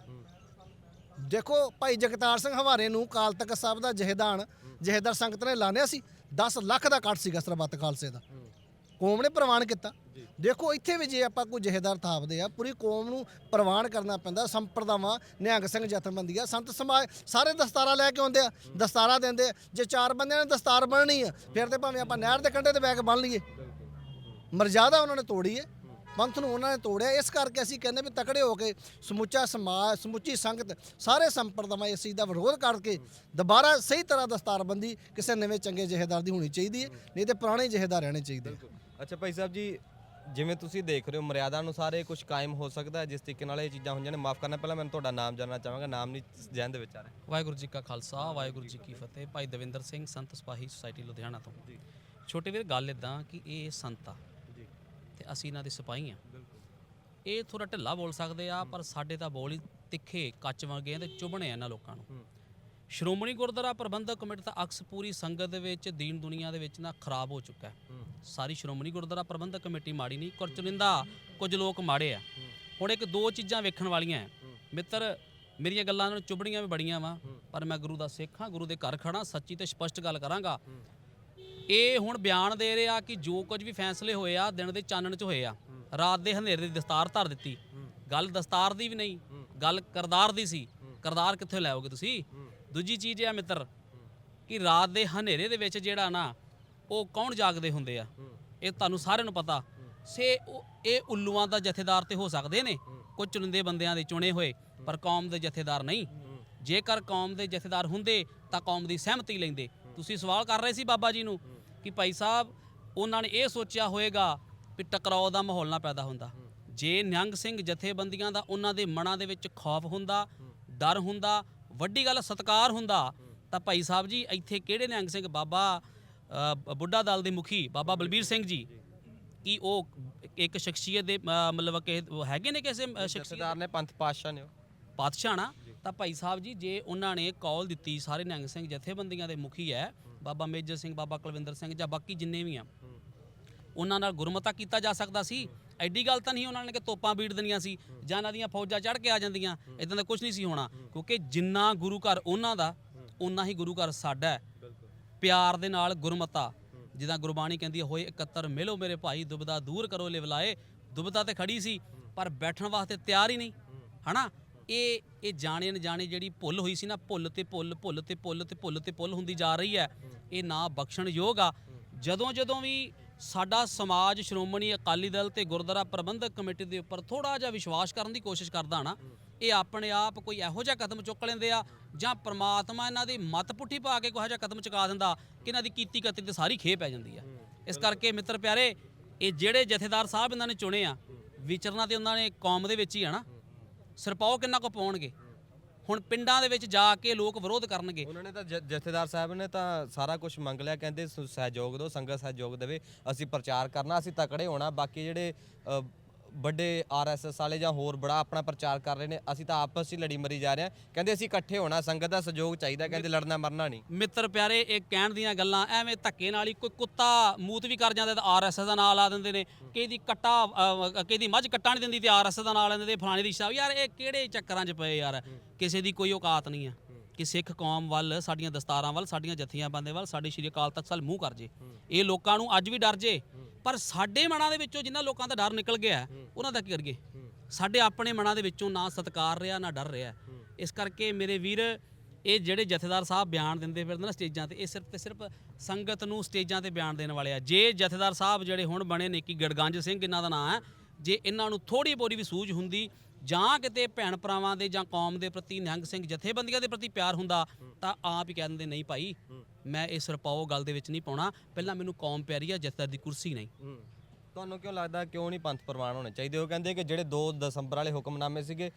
[SPEAKER 2] ਦੇਖੋ ਭਾਈ ਜਗਤਾਰ ਸਿੰਘ ਹਵਾਰੇ ਨੂੰ ਕਾਲ ਤਖਤ ਸਾਹਿਬ ਦਾ ਜਹੇਦਾਨ ਜਹੇਦਾਰ ਸੰਗਤ ਨੇ ਲਾਣਿਆ ਸੀ 10 ਲੱਖ ਦਾ ਕੱਟ ਸੀਗਾ ਸਰਬੱਤ ਖਾਲਸੇ ਦਾ। ਕੌਮ ਨੇ ਪ੍ਰਵਾਨ ਕੀਤਾ। ਦੇਖੋ ਇੱਥੇ ਵੀ ਜੇ ਆਪਾਂ ਕੋਈ ਜਹੇਦਾਰ ਥਾਪਦੇ ਆ ਪੂਰੀ ਕੌਮ ਨੂੰ ਪ੍ਰਵਾਨ ਕਰਨਾ ਪੈਂਦਾ। ਸੰਪਰਦਾਵਾਂ ਨਿਹੰਗ ਸਿੰਘ ਜਥੇਬੰਦੀਆਂ ਸੰਤ ਸਮਾਜ ਸਾਰੇ ਦਸਤਾਰਾ ਲੈ ਕੇ ਆਉਂਦੇ ਆ। ਦਸਤਾਰਾ ਦਿੰਦੇ ਜੇ ਚਾਰ ਬੰਦਿਆਂ ਨੇ ਦਸਤਾਰ ਬਣਨੀ ਆ ਫਿਰ ਤੇ ਭਾਵੇਂ ਆਪਾਂ ਨਹਿਰ ਦੇ ਕੰਢੇ ਤੇ ਬੈ ਕੇ ਬੰਨ ਲਈਏ। ਮਰਜ਼ਾਦਾ ਉਹਨਾਂ ਨੇ ਤੋੜੀ ਹੈ ਪੰਥ ਨੂੰ ਉਹਨਾਂ ਨੇ ਤੋੜਿਆ। ਇਸ ਕਰਕੇ ਅਸੀਂ ਕਹਿੰਦੇ ਵੀ ਤਕੜੇ ਹੋ ਕੇ ਸਮੁੱਚਾ ਸਮਾਜ ਸਮੁੱਚੀ ਸੰਗਤ ਸਾਰੇ ਸੰਪਰਦਾਵਾਂ ਇਸ ਚੀਜ਼ ਦਾ ਵਿਰੋਧ ਕਰਕੇ ਦੁਬਾਰਾ ਸਹੀ ਤਰ੍ਹਾਂ ਦਸਤਾਰਬੰਦੀ ਕਿਸੇ ਨਵੇਂ ਚੰਗੇ ਜਹੇਦਾਰ ਦੀ ਹੋਣੀ ਚਾਹੀਦੀ ਹੈ। ਨਹੀਂ ਤੇ ਪੁਰਾਣੇ ਜਹੇਦਾਰ ਰਹਿਣੇ ਚਾਹੀਦੇ।
[SPEAKER 5] ਅੱਛਾ ਭਾਈ ਸਾਹਿਬ ਜੀ ਜਿਵੇਂ ਤੁਸੀਂ ਦੇਖ ਰਹੇ ਹੋ ਮਰਿਆਦਾ ਅਨੁਸਾਰ ਇਹ ਕੁਝ ਕਾਇਮ ਹੋ ਸਕਦਾ ਹੈ ਜਿਸ ਤਰੀਕੇ ਨਾਲ ਇਹ ਚੀਜ਼ਾਂ ਹੋਈਆਂ ਨੇ। ਮਾਫ ਕਰਨਾ ਪਹਿਲਾਂ ਮੈਂ ਤੁਹਾਡਾ ਨਾਮ ਜਾਨਣਾ ਚਾਹਾਂਗਾ। ਨਾਮ ਨਹੀਂ ਜਹਿਨ ਦੇ ਵਿੱਚ ਆ ਰਿਹਾ।
[SPEAKER 1] ਵਾਹਿਗੁਰੂ ਜੀ ਕਾ ਖਾਲਸਾ ਵਾਹਿਗੁਰੂ ਜੀ ਕੀ ਫਤਿਹ। ਭਾਈ ਦਵਿੰਦਰ ਸਿੰਘ ਸੰਤ ਸਿਪਾਹੀ ਸੁਸਾਇਟੀ ਲੁਧਿਆਣਾ ਤੋਂ। ਛੋਟੇ ਵੀਰ ਗੱਲ ਇਦਾਂ ਕਿ ਇਹ ਸੰਤ ਆ। ਤੇ ਅਸੀਂ ਇਹਨਾਂ ਦੇ ਸਿਪਾਹੀ ਆ। ਇਹ ਥੋੜਾ ਢਿੱਲਾ ਬੋਲ ਸਕਦੇ ਆ ਪਰ ਸਾਡੇ ਤਾਂ ਬੋਲ ਹੀ ਤਿੱਖੇ ਕੱਚ ਵਰਗੇ ਆ ਤੇ ਚੁਭਣੇ ਆ ਇਹਨਾਂ ਲੋਕਾਂ ਨੂੰ। ਸ਼੍ਰੋਮਣੀ ਗੁਰਦੁਆਰਾ ਪ੍ਰਬੰਧਕ ਕਮੇਟੀ ਦਾ ਅਕਸ ਪੂਰੀ ਸੰਗਤ ਦੇ ਵਿੱਚ ਦੀਨ ਦੁਨੀਆ ਦੇ ਵਿੱਚ ਨਾ ਖਰਾਬ ਹੋ ਚੁੱਕਾ ਹੈ। ਸਾਰੀ ਸ਼੍ਰੋਮਣੀ ਗੁਰਦੁਆਰਾ ਪ੍ਰਬੰਧਕ ਕਮੇਟੀ ਮਾੜੀ ਨਹੀਂ ਕੁਝ ਚੁਣਿੰਦਾ ਕੁਝ ਲੋਕ ਮਾੜੇ ਆ। ਹੁਣ ਇੱਕ ਦੋ ਚੀਜ਼ਾਂ ਵੇਖਣ ਵਾਲੀਆਂ ਹੈ। ਮਿੱਤਰ ਮੇਰੀਆਂ ਗੱਲਾਂ ਨਾਲ ਚੁਬੜੀਆਂ ਵੀ ਬੜੀਆਂ ਵਾ ਪਰ ਮੈਂ ਗੁਰੂ ਦਾ ਸਿੱਖ ਹਾਂ ਗੁਰੂ ਦੇ ਘਰ ਖੜਾ ਸੱਚੀ ਤੇ ਸਪਸ਼ਟ ਗੱਲ ਕਰਾਂਗਾ। ਇਹ ਹੁਣ ਬਿਆਨ ਦੇ ਰਿਹਾ ਕਿ ਜੋ ਕੁਝ ਵੀ ਫੈਸਲੇ ਹੋਏ ਆ ਦਿਨ ਦੇ ਚਾਨਣ 'ਚ ਹੋਏ ਆ। ਰਾਤ ਦੇ ਹਨੇਰੇ ਦੀ ਦਸਤਾਰ ਧਰ ਦਿੱਤੀ। ਗੱਲ ਦਸਤਾਰ ਦੀ ਵੀ ਨਹੀਂ ਗੱਲ ਕਰਦਾਰ ਦੀ ਸੀ। ਕਰਦਾਰ ਕਿੱਥੇ ਲਾਓਗੇ ਤੁਸੀਂ? ਦੂਜੀ ਚੀਜ਼ ਇਹ ਆ ਮਿੱਤਰ ਕਿ ਰਾਤ ਦੇ ਹਨੇਰੇ ਦੇ ਵਿੱਚ ਜਿਹੜਾ ਨਾ, ਉਹ ਕੌਣ ਜਾਗਦੇ ਹੁੰਦੇ ਆ? ਇਹ ਤੁਹਾਨੂੰ ਸਾਰਿਆਂ ਨੂੰ ਪਤਾ। ਸੇ ਉਹ- ਇਹ ਉੱਲੂਆਂ ਦਾ ਜਥੇਦਾਰ ਤੇ ਹੋ ਸਕਦੇ ਨੇ। ਕੁਝ ਚੁਣਿੰਦੇ ਬੰਦਿਆਂ ਦੇ ਚੁਣੇ ਹੋਏ, ਪਰ ਕੌਮ ਦੇ ਜਥੇਦਾਰ ਨਹੀਂ। ਜੇਕਰ ਕੌਮ ਦੇ ਜਥੇਦਾਰ ਹੁੰਦੇ, ਤਾਂ ਕੌਮ ਦੀ ਸਹਿਮਤੀ ਲੈਂਦੇ। ਤੁਸੀਂ ਸਵਾਲ ਕਰ ਰਹੇ ਸੀ ਬਾਬਾ ਜੀ ਨੂੰ ਕਿ ਭਾਈ ਸਾਹਿਬ, ਉਹਨਾਂ ਨੇ ਇਹ ਸੋਚਿਆ ਹੋਵੇਗਾ ਵੀ ਟਕਰਾਓ ਦਾ ਮਾਹੌਲ ਨਾ ਪੈਦਾ ਹੁੰਦਾ। ਜੇ ਨਿਹੰਗ ਸਿੰਘ ਜਥੇਬੰਦੀਆਂ ਦਾ ਉਹਨਾਂ ਦੇ ਮਨਾਂ ਦੇ ਵਿੱਚ ਖੌਫ ਹੁੰਦਾ, ਡਰ ਹੁੰਦਾ ਵੱਡੀ ਗੱਲ ਸਤਕਾਰ ਹੁੰਦਾ ਤਾਂ ਭਾਈ ਸਾਹਿਬ ਜੀ ਇੱਥੇ ਕਿਹੜੇ ਨਿਹੰਗ ਸਿੰਘ? ਬਾਬਾ ਬੁੱਢਾ ਦਲ ਦੇ ਮੁਖੀ ਬਾਬਾ ਬਲਬੀਰ ਸਿੰਘ ਜੀ। ਕੀ ਉਹ ਇੱਕ ਸ਼ਖਸੀਅਤ ਦੇ ਮਤਲਬ ਕਿ ਹੈਗੇ ਨੇ ਕਿਸੇ ਸ਼ਖਸੀਅਤ?
[SPEAKER 5] ਨੇ ਪੰਥ ਪਾਤਸ਼ਾਹ ਨੇ
[SPEAKER 1] ਪਾਤਸ਼ਾਹ ਨਾ? ਤਾਂ ਭਾਈ ਸਾਹਿਬ ਜੀ ਜੇ ਉਹਨਾਂ ਨੇ ਕਾਲ ਦਿੱਤੀ ਸਾਰੇ ਨਿਹੰਗ ਸਿੰਘ ਜਥੇਬੰਦੀਆਂ ਦੇ ਮੁਖੀ ਹੈ ਬਾਬਾ ਮੇਜਰ ਸਿੰਘ ਬਾਬਾ ਕੁਲਵਿੰਦਰ ਸਿੰਘ ਜਾਂ ਬਾਕੀ ਜਿੰਨੇ ਵੀ ਆ ਉਹਨਾਂ ਨਾਲ ਗੁਰਮਤਾ ਕੀਤਾ ਜਾ ਸਕਦਾ ਸੀ। ਐਡੀ ਗੱਲ ਤਾਂ ਨਹੀਂ ਉਹਨਾਂ ਨੇ ਕਿ ਤੋਪਾਂ ਬੀੜ ਦੇਣੀਆਂ ਸੀ ਜਾਂ ਇਹਨਾਂ ਦੀਆਂ ਫੌਜਾਂ ਚੜ੍ਹ ਕੇ ਆ ਜਾਂਦੀਆਂ। ਇਦਾਂ ਦਾ ਕੁਝ ਨਹੀਂ ਸੀ ਹੋਣਾ। ਕਿਉਂਕਿ ਜਿੰਨਾ ਗੁਰੂ ਘਰ ਉਹਨਾਂ ਦਾ ਉਨਾ ਹੀ ਗੁਰੂ ਘਰ ਸਾਡਾ ਹੈ। ਪਿਆਰ ਦੇ ਨਾਲ ਗੁਰਮਤਾ। ਜਿੱਦਾਂ ਗੁਰਬਾਣੀ ਕਹਿੰਦੀ ਹੋਏ ਇਕੱਤਰ ਮਿਲੋ ਮੇਰੇ ਭਾਈ, ਦੁਬਦਾ ਦੂਰ ਕਰੋ ਲਿਵਲਾਏ ਦੁਬਦਾ ਤੇ ਖੜੀ ਸੀ, ਪਰ ਬੈਠਣ ਵਾਸਤੇ ਤਿਆਰ ਹੀ ਨਹੀਂ। ਹਨਾ? ਇਹ ਇਹ ਜਾਣੇ ਅਣਜਾਣੇ ਜਿਹੜੀ ਭੁੱਲ ਹੋਈ ਸੀ ਨਾ, ਭੁੱਲ ਤੇ ਭੁੱਲ ਭੁੱਲ ਤੇ ਭੁੱਲ ਤੇ ਭੁੱਲ ਤੇ ਭੁੱਲ ਹੁੰਦੀ ਜਾ ਰਹੀ ਹੈ। ਇਹ ਨਾ ਬਖਸ਼ਣ ਯੋਗ ਆ। ਜਦੋਂ ਜਦੋਂ ਵੀ ਸਾਡਾ ਸਮਾਜ, ਸ਼੍ਰੋਮਣੀ ਅਕਾਲੀ ਦਲ ਤੇ ਗੁਰਦੁਆਰਾ ਪ੍ਰਬੰਧਕ ਕਮੇਟੀ ਦੇ ਉੱਪਰ ਥੋੜਾ ਜਿਹਾ ਵਿਸ਼ਵਾਸ ਕਰਨ ਦੀ ਕੋਸ਼ਿਸ਼ ਕਰਦਾ ਨਾ। ਇਹ ਆਪਣੇ ਆਪ ਕੋਈ ਇਹੋ ਜਿਹਾ ਕਦਮ ਚੁੱਕ ਲੈਂਦੇ ਆ ਜਾਂ ਪ੍ਰਮਾਤਮਾ ਇਹਨਾਂ ਦੀ ਮੱਤ ਪੁੱਠੀ ਪਾ ਕੇ ਕੋਈ ਇਹੋ ਜਿਹਾ ਕਦਮ ਚੁਕਾ ਦਿੰਦਾ ਕਿ ਇਹਨਾਂ ਦੀ ਕੀਤੀ ਕਤੀ ਤੇ ਸਾਰੀ ਖੇਪ ਪੈ ਜਾਂਦੀ ਆ। ਇਸ ਕਰਕੇ ਮਿੱਤਰ ਪਿਆਰੇ, ਇਹ ਜਿਹੜੇ ਜਥੇਦਾਰ ਸਾਹਿਬ ਇਹਨਾਂ ਨੇ ਚੁਣੇ ਆ, ਵਿਚਰਨਾ ਤੇ ਉਹਨਾਂ ਨੇ ਕੌਮ ਦੇ ਵਿੱਚ ਹੀ ਆ ਨਾ। ਸਰਪਾਉ ਕਿੰਨਾ ਕੁ ਪਾਉਣਗੇ? ਹੁਣ ਪਿੰਡਾਂ ਦੇ ਵਿੱਚ ਜਾ ਕੇ ਲੋਕ ਵਿਰੋਧ ਕਰਨਗੇ।
[SPEAKER 5] ਉਹਨਾਂ ਨੇ ਤਾਂ ਜ- ਜਥੇਦਾਰ ਸਾਹਿਬ ਨੇ ਤਾਂ ਸਾਰਾ ਕੁਝ ਮੰਗ ਲਿਆ ਕਹਿੰਦੇ ਸ- ਸਹਿਯੋਗ ਦਿਓ ਸੰਗਤ ਸਹਿਯੋਗ ਦੇਵੇ ਅਸੀਂ ਪ੍ਰਚਾਰ ਕਰਨਾ ਅਸੀਂ ਤਕੜੇ ਹੋਣਾ ਬਾਕੀ ਜਿਹੜੇ ਅ, ਵੱਡੇ ਆਰਐਸਐਸ ਵਾਲੇ ਜਾਂ ਹੋਰ ਬੜਾ ਆਪਣਾ ਪ੍ਰਚਾਰ ਕਰ ਰਹੇ ਨੇ ਅਸੀਂ ਤਾਂ ਆਪਸ 'ਚ ਹੀ ਲੜੀ ਮਰੀ ਜਾ ਰਹੇ ਹਾਂ। ਕਹਿੰਦੇ ਅਸੀਂ ਇਕੱਠੇ ਹੋਣਾ ਸੰਗਤ ਦਾ ਸਹਿਯੋਗ ਚਾਹੀਦਾ ਕਹਿੰਦੇ ਲੜਨਾ ਮਰਨਾ ਨਹੀਂ।
[SPEAKER 1] ਮਿੱਤਰ ਪਿਆਰੇ ਇਹ ਕਹਿਣ ਦੀਆਂ ਗੱਲਾਂ ਐਵੇਂ ਧੱਕੇ ਨਾਲ ਹੀ ਕੋਈ ਕੁੱਤਾ ਮੂਤ ਵੀ ਕਰ ਜਾਂਦਾ ਤਾਂ ਆਰਐਸਐਸ ਦਾ ਨਾਂ ਲਾ ਦਿੰਦੇ ਨੇ। ਕਿ ਇਹਦੀ ਕੱਟਾ ਅਹ, ਕਿ ਇਹਦੀ ਮੱਝ ਕੱਟਾ ਨਹੀਂ ਦਿੰਦੀ ਤੇ ਆਰਐਸਐਸ ਦਾ ਨਾਂ ਲੈਂਦੇ ਤੇ ਫਲਾਣੇ ਦੀ ਸ਼ਾਹ ਯਾਰ ਇਹ ਕਿਹੜੇ ਚੱਕਰਾਂ 'ਚ ਪਏ ਯਾਰ? ਕਿਸੇ ਦੀ ਕੋਈ ਔਕਾਤ ਨਹੀਂ ਆ। ਕਿ ਸਿੱਖ ਕੌਮ ਵੱਲ ਸਾਡੀਆਂ ਦਸਤਾਰਾਂ ਵੱਲ ਸਾਡੀਆਂ ਜੱਥੀਆਂ ਬੰਦੇ ਵੱਲ ਸਾਡੇ ਸ਼੍ਰੀ ਅਕਾਲ ਤਖਤ ਸਾਹਿਬ ਮੂੰਹ ਕਰ ਜੇ। ਇਹ ਲੋਕਾਂ ਨੂੰ ਅੱਜ ਵੀ ਡਰ ਜੇ। ਪਰ ਸਾਡੇ ਮਨਾਂ ਦੇ ਵਿੱਚੋਂ ਜਿਨ੍ਹਾਂ ਲੋਕਾਂ ਦਾ ਡਰ ਨਿਕਲ ਗਿਆ, ਉਹਨਾਂ ਦਾ ਕੀ ਕਰੀਏ? ਸਾਡੇ ਆਪਣੇ ਮਨਾਂ ਦੇ ਵਿੱਚੋਂ ਨਾ ਸਤਕਾਰ ਰਿਹਾ, ਨਾ ਡਰ ਰਿਹਾ। ਇਸ ਕਰਕੇ ਮੇਰੇ ਵੀਰ, ਇਹ ਜਿਹੜੇ ਜਥੇਦਾਰ ਸਾਹਿਬ ਬਿਆਨ ਦਿੰਦੇ ਫਿਰਦੇ ਨਾ ਸਟੇਜਾਂ ਤੇ, ਇਹ ਸਿਰਫ ਤੇ ਸਿਰਫ ਸੰਗਤ ਨੂੰ ਸਟੇਜਾਂ ਤੇ ਬਿਆਨ ਦੇਣ ਵਾਲੇ ਆ। ਜੇ ਜਥੇਦਾਰ ਸਾਹਿਬ ਜਿਹੜੇ ਹੁਣ ਬਣੇ ਨੇ ਕਿ ਗੜਗੰਜ ਸਿੰਘ ਇਹਨਾਂ ਦਾ ਨਾਂ ਹੈ, ਜੇ ਇਹਨਾਂ ਨੂੰ ਥੋੜੀ ਬੋਰੀ ਵੀ ਸੂਝ ਹੁੰਦੀ ਜਾਂ ਕਿਤੇ ਭੈਣ ਭਰਾਵਾਂ ਦੇ ਜਾਂ ਕੌਮ ਦੇ ਪ੍ਰਤੀ ਨਿਹੰਗ ਸਿੰਘ ਜਥੇਬੰਦੀਆਂ ਦੇ ਪ੍ਰਤੀ ਪਿਆਰ ਹੁੰਦਾ ਤਾਂ ਆਪ ਹੀ ਕਹਿ ਦਿੰਦੇ ਨਹੀਂ ਭਾਈ ਮੈਂ ਇਸ ਰਪਾਓ ਗੱਲ ਦੇ ਵਿੱਚ ਨਹੀਂ ਪਾਉਣਾ। ਪਹਿਲਾਂ ਮੈਨੂੰ ਕੌਮ ਪਿਆਰੀ ਆ ਜਥੇਦਾਰ ਦੀ ਕੁਰਸੀ ਨਹੀਂ।
[SPEAKER 5] ਤੁਹਾਨੂੰ ਕਿਉਂ ਲੱਗਦਾ ਕਿਉਂ ਨਹੀਂ ਪੰਥ ਪ੍ਰਵਾਨ ਹੋਣੇ ਚਾਹੀਦੇ? ਉਹ ਕਹਿੰਦੇ ਕਿ ਜਿਹੜੇ 2 ਦਸੰਬਰ ਵਾਲੇ ਹੁਕਮਨਾਮੇ ਸੀਗੇ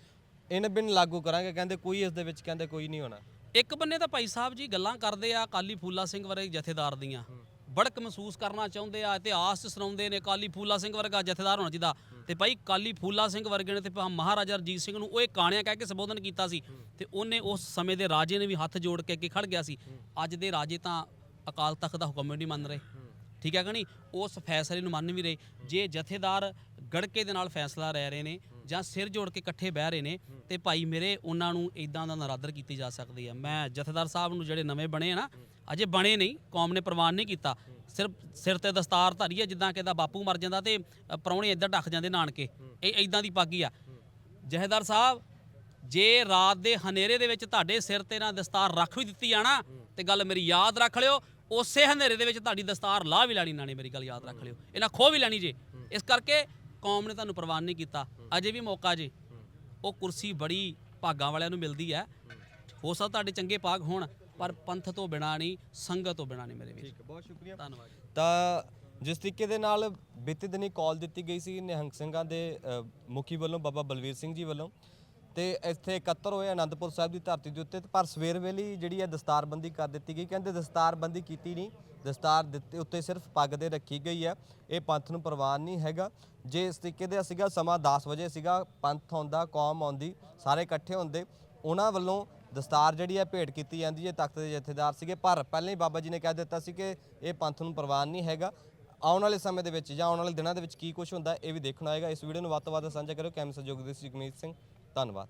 [SPEAKER 5] ਇਹਨਾਂ ਬਿਨ ਲਾਗੂ ਕਰਾਂਗੇ। ਕਹਿੰਦੇ ਕੋਈ ਇਸ ਦੇ ਵਿੱਚ ਕਹਿੰਦੇ ਕੋਈ ਨਹੀਂ ਹੋਣਾ।
[SPEAKER 1] ਇੱਕ ਬੰਨੇ ਤਾਂ ਭਾਈ ਸਾਹਿਬ ਜੀ ਗੱਲਾਂ ਕਰਦੇ ਆ ਕਾਲੀ ਫੂਲਾ ਸਿੰਘ ਵਰਗੇ ਜਥੇਦਾਰ ਦੀਆਂ। ਬੜਕ ਮਹਿਸੂਸ ਕਰਨਾ ਚਾਹੁੰਦੇ ਆ ਇਤਿਹਾਸ ਸੁਣਾਉਂਦੇ ਨੇ ਕਾਲੀ ਫੂਲਾ ਸਿੰਘ ਵਰਗਾ ਜਥੇਦਾਰ ਹੋਣਾ ਚਾਹੀਦਾ। ਤੇ ਭਾਈ ਕਾਲੀ ਫੂਲਾ ਸਿੰਘ ਵਰਗੇ ਨੇ ਤੇ ਭਾ- ਮਹਾਰਾਜਾ ਰਣਜੀਤ ਸਿੰਘ ਨੂੰ ਉਹ ਇਹ ਕਾਣਿਆ ਕਹਿ ਕੇ ਸੰਬੋਧਨ ਕੀਤਾ ਸੀ ਤੇ ਉਹਨੇ ਉਸ ਸਮੇਂ ਦੇ ਰਾਜੇ ਨੇ ਵੀ ਹੱਥ ਜੋੜ ਕੇ ਅੱਗੇ ਖੜ ਗਿਆ ਸੀ। ਅੱਜ ਦੇ ਰਾਜੇ ਤਾਂ ਅਕਾਲ ਤਖਤ ਦਾ ਹੁਕਮ ਨਹੀਂ ਮੰਨ ਰਹੇ। ਠੀਕ ਹੈ ਕਿ ਨਹੀਂ? ਉਸ ਫੈਸਲੇ ਨੂੰ ਮੰਨ ਵੀ ਰਹੇ। ਜੇ ਜਥੇਦਾਰ ਗੜਕੇ ਦੇ ਨਾਲ ਫੈਸਲਾ ਰਹਿ ਰਹੇ ਨੇ ਜਾਂ ਸਿਰ ਜੋੜ ਕੇ ਇਕੱਠੇ ਬਹਿ ਰਹੇ ਨੇ ਤੇ ਭਾਈ ਮੇਰੇ ਉਹਨਾਂ ਨੂੰ ਇਦਾਂ ਦਾ ਨਰਾਦਰ ਕੀਤੀ ਜਾ ਸਕਦੀ ਹੈ। ਮੈਂ ਜਥੇਦਾਰ ਸਾਹਿਬ ਨੂੰ ਜਿਹੜੇ ਨਵੇਂ ਬਣੇ ਆ ਨਾ, ਅਜੇ ਬਣੇ ਨਹੀਂ, ਕੌਮ ਨੇ ਪ੍ਰਵਾਨ ਨਹੀਂ ਕੀਤਾ। ਸਿਰਫ ਸਿਰ ਤੇ ਦਸਤਾਰ ਧਾਰੀ ਹੈ ਜਿੱਦਾਂ ਕਿ ਦਾ ਬਾਪੂ ਮਰ ਜਾਂਦਾ ਤੇ ਅ, ਪ੍ਰਾਹੁਣੇ ਇੱਧਰ ਢੱਕ ਜਾਂਦੇ ਨਾਨਕੇ। ਇਹ ਇਦਾਂ ਦੀ ਪਾਗੀ ਆ। ਜਥੇਦਾਰ ਸਾਹਿਬ ਜੇ ਰਾਤ ਦੇ ਹਨੇਰੇ ਦੇ ਵਿੱਚ ਤੁਹਾਡੇ ਸਿਰ ਤੇ ਨਾ ਦਸਤਾਰ ਰੱਖ ਵੀ ਦਿੱਤੀ ਆ ਨਾ ਤੇ ਗੱਲ ਮੇਰੀ ਯਾਦ ਰੱਖ ਲਿਓ ਉਸੇ ਹਨੇਰੇ ਦੇ ਵਿੱਚ ਤੁਹਾਡੀ ਦਸਤਾਰ ਲਾਹ ਵੀ ਲੈਣੀ ਨਾ ਮੇਰੀ ਗੱਲ ਯਾਦ ਰੱਖ ਲਿਓ। ਇਹਨਾਂ ਖੋ ਵੀ ਲੈਣੀ ਜੇ। ਇਸ ਕਰਕੇ ਕੌਮ ਨੇ ਤੁਹਾਨੂੰ ਪ੍ਰਵਾਨ ਨਹੀਂ ਕੀਤਾ। ਅਜੇ ਵੀ ਮੌਕਾ ਜੇ। ਉਹ ਕੁਰਸੀ ਬੜੀ ਭਾਗਾਂ ਵਾਲਿਆਂ ਨੂੰ ਮਿਲਦੀ ਹੈ ਹੋ ਸਕਦਾ ਤੁਹਾਡੇ ਚੰਗੇ ਭਾਗ ਹੋਣ। ਪਰ ਪੰਥ ਤੋਂ ਬਿਨਾ ਨਹੀਂ ਸੰਗਤ ਤੋਂ ਬਿਨਾ ਨਹੀਂ ਮੇਰੇ ਵੀਰ।
[SPEAKER 5] ਬਹੁਤ ਸ਼ੁਕਰੀਆ।
[SPEAKER 1] ਧੰਨਵਾਦ ਜੀ।
[SPEAKER 5] ਤਾਂ ਜਿਸ ਤਰੀਕੇ ਦੇ ਨਾਲ ਬੀਤੇ ਦਿਨੀ ਕਾਲ ਦਿੱਤੀ ਗਈ ਸੀ ਨਿਹੰਗ ਸਿੰਘਾਂ ਦੇ ਅ, ਮੁਖੀ ਵੱਲੋਂ ਬਾਬਾ ਬਲਵੀਰ ਸਿੰਘ ਜੀ ਵੱਲੋਂ ਤੇ ਇੱਥੇ ਇਕੱਤਰ ਹੋਏ ਆਨੰਦਪੁਰ ਸਾਹਿਬ ਦੀ ਧਰਤੀ ਦੇ ਉੱਤੇ ਤੇ ਪਰ ਸਵੇਰ ਵੇਲੇ ਹੀ ਜਿਹੜੀ ਹੈ ਦਸਤਾਰਬੰਦੀ ਕਰ ਦਿੱਤੀ ਗਈ ਕਹਿੰਦੇ ਦਸਤਾਰਬੰਦੀ ਕੀਤੀ ਨਹੀਂ ਦਸਤਾਰ ਦਿੱਤੇ ਉੱਤੇ ਸਿਰਫ ਪੱਗ ਦੇ ਰੱਖੀ ਗਈ ਹੈ ਇਹ ਪੰਥ ਨੂੰ ਪ੍ਰਵਾਨ ਨਹੀਂ ਹੈਗਾ। ਜੇ ਇਸ ਤਰੀਕੇ ਦੇ ਸੀਗਾ ਸਮਾਂ 10 ਵਜੇ ਸੀਗਾ ਪੰਥ ਆਉਂਦਾ ਕੌਮ ਆਉਂਦੀ ਸਾਰੇ ਇਕੱਠੇ ਹੁੰਦੇ ਉਹਨਾਂ ਵੱਲੋਂ ਦਸਤਾਰ ਜਿਹੜੀ ਹੈ ਭੇਟ ਕੀਤੀ ਜਾਂਦੀ ਹੈ ਤਖਤ ਦੇ ਜਥੇਦਾਰ ਸੀਗੇ। ਪਰ ਪਹਿਲਾਂ ਹੀ ਬਾਬਾ ਜੀ ਨੇ ਕਹਿ ਦਿੱਤਾ ਸੀ ਕਿ ਇਹ ਪੰਥ ਨੂੰ ਪ੍ਰਵਾਨ ਨਹੀਂ ਹੈਗਾ। ਆਉਣ ਵਾਲੇ ਸਮੇਂ ਦੇ ਵਿੱਚ ਜਾਂ ਆਉਣ ਵਾਲੇ ਦਿਨਾਂ ਦੇ ਵਿੱਚ ਕੀ ਕੁਝ ਹੁੰਦਾ, ਇਹ ਵੀ ਦੇਖਣਾ ਹੋਏਗਾ। ਇਸ ਵੀਡੀਓ ਨੂੰ ਵੱਧ ਤੋਂ ਵੱਧ ਸਾਂਝਾ ਕਰੋ ਕੈਮਰਾ ਸਹਿਯੋਗ ਦੇ ਸੀ ਜਗਮੀਤ ਸਿੰਘ। ਧੰਨਵਾਦ।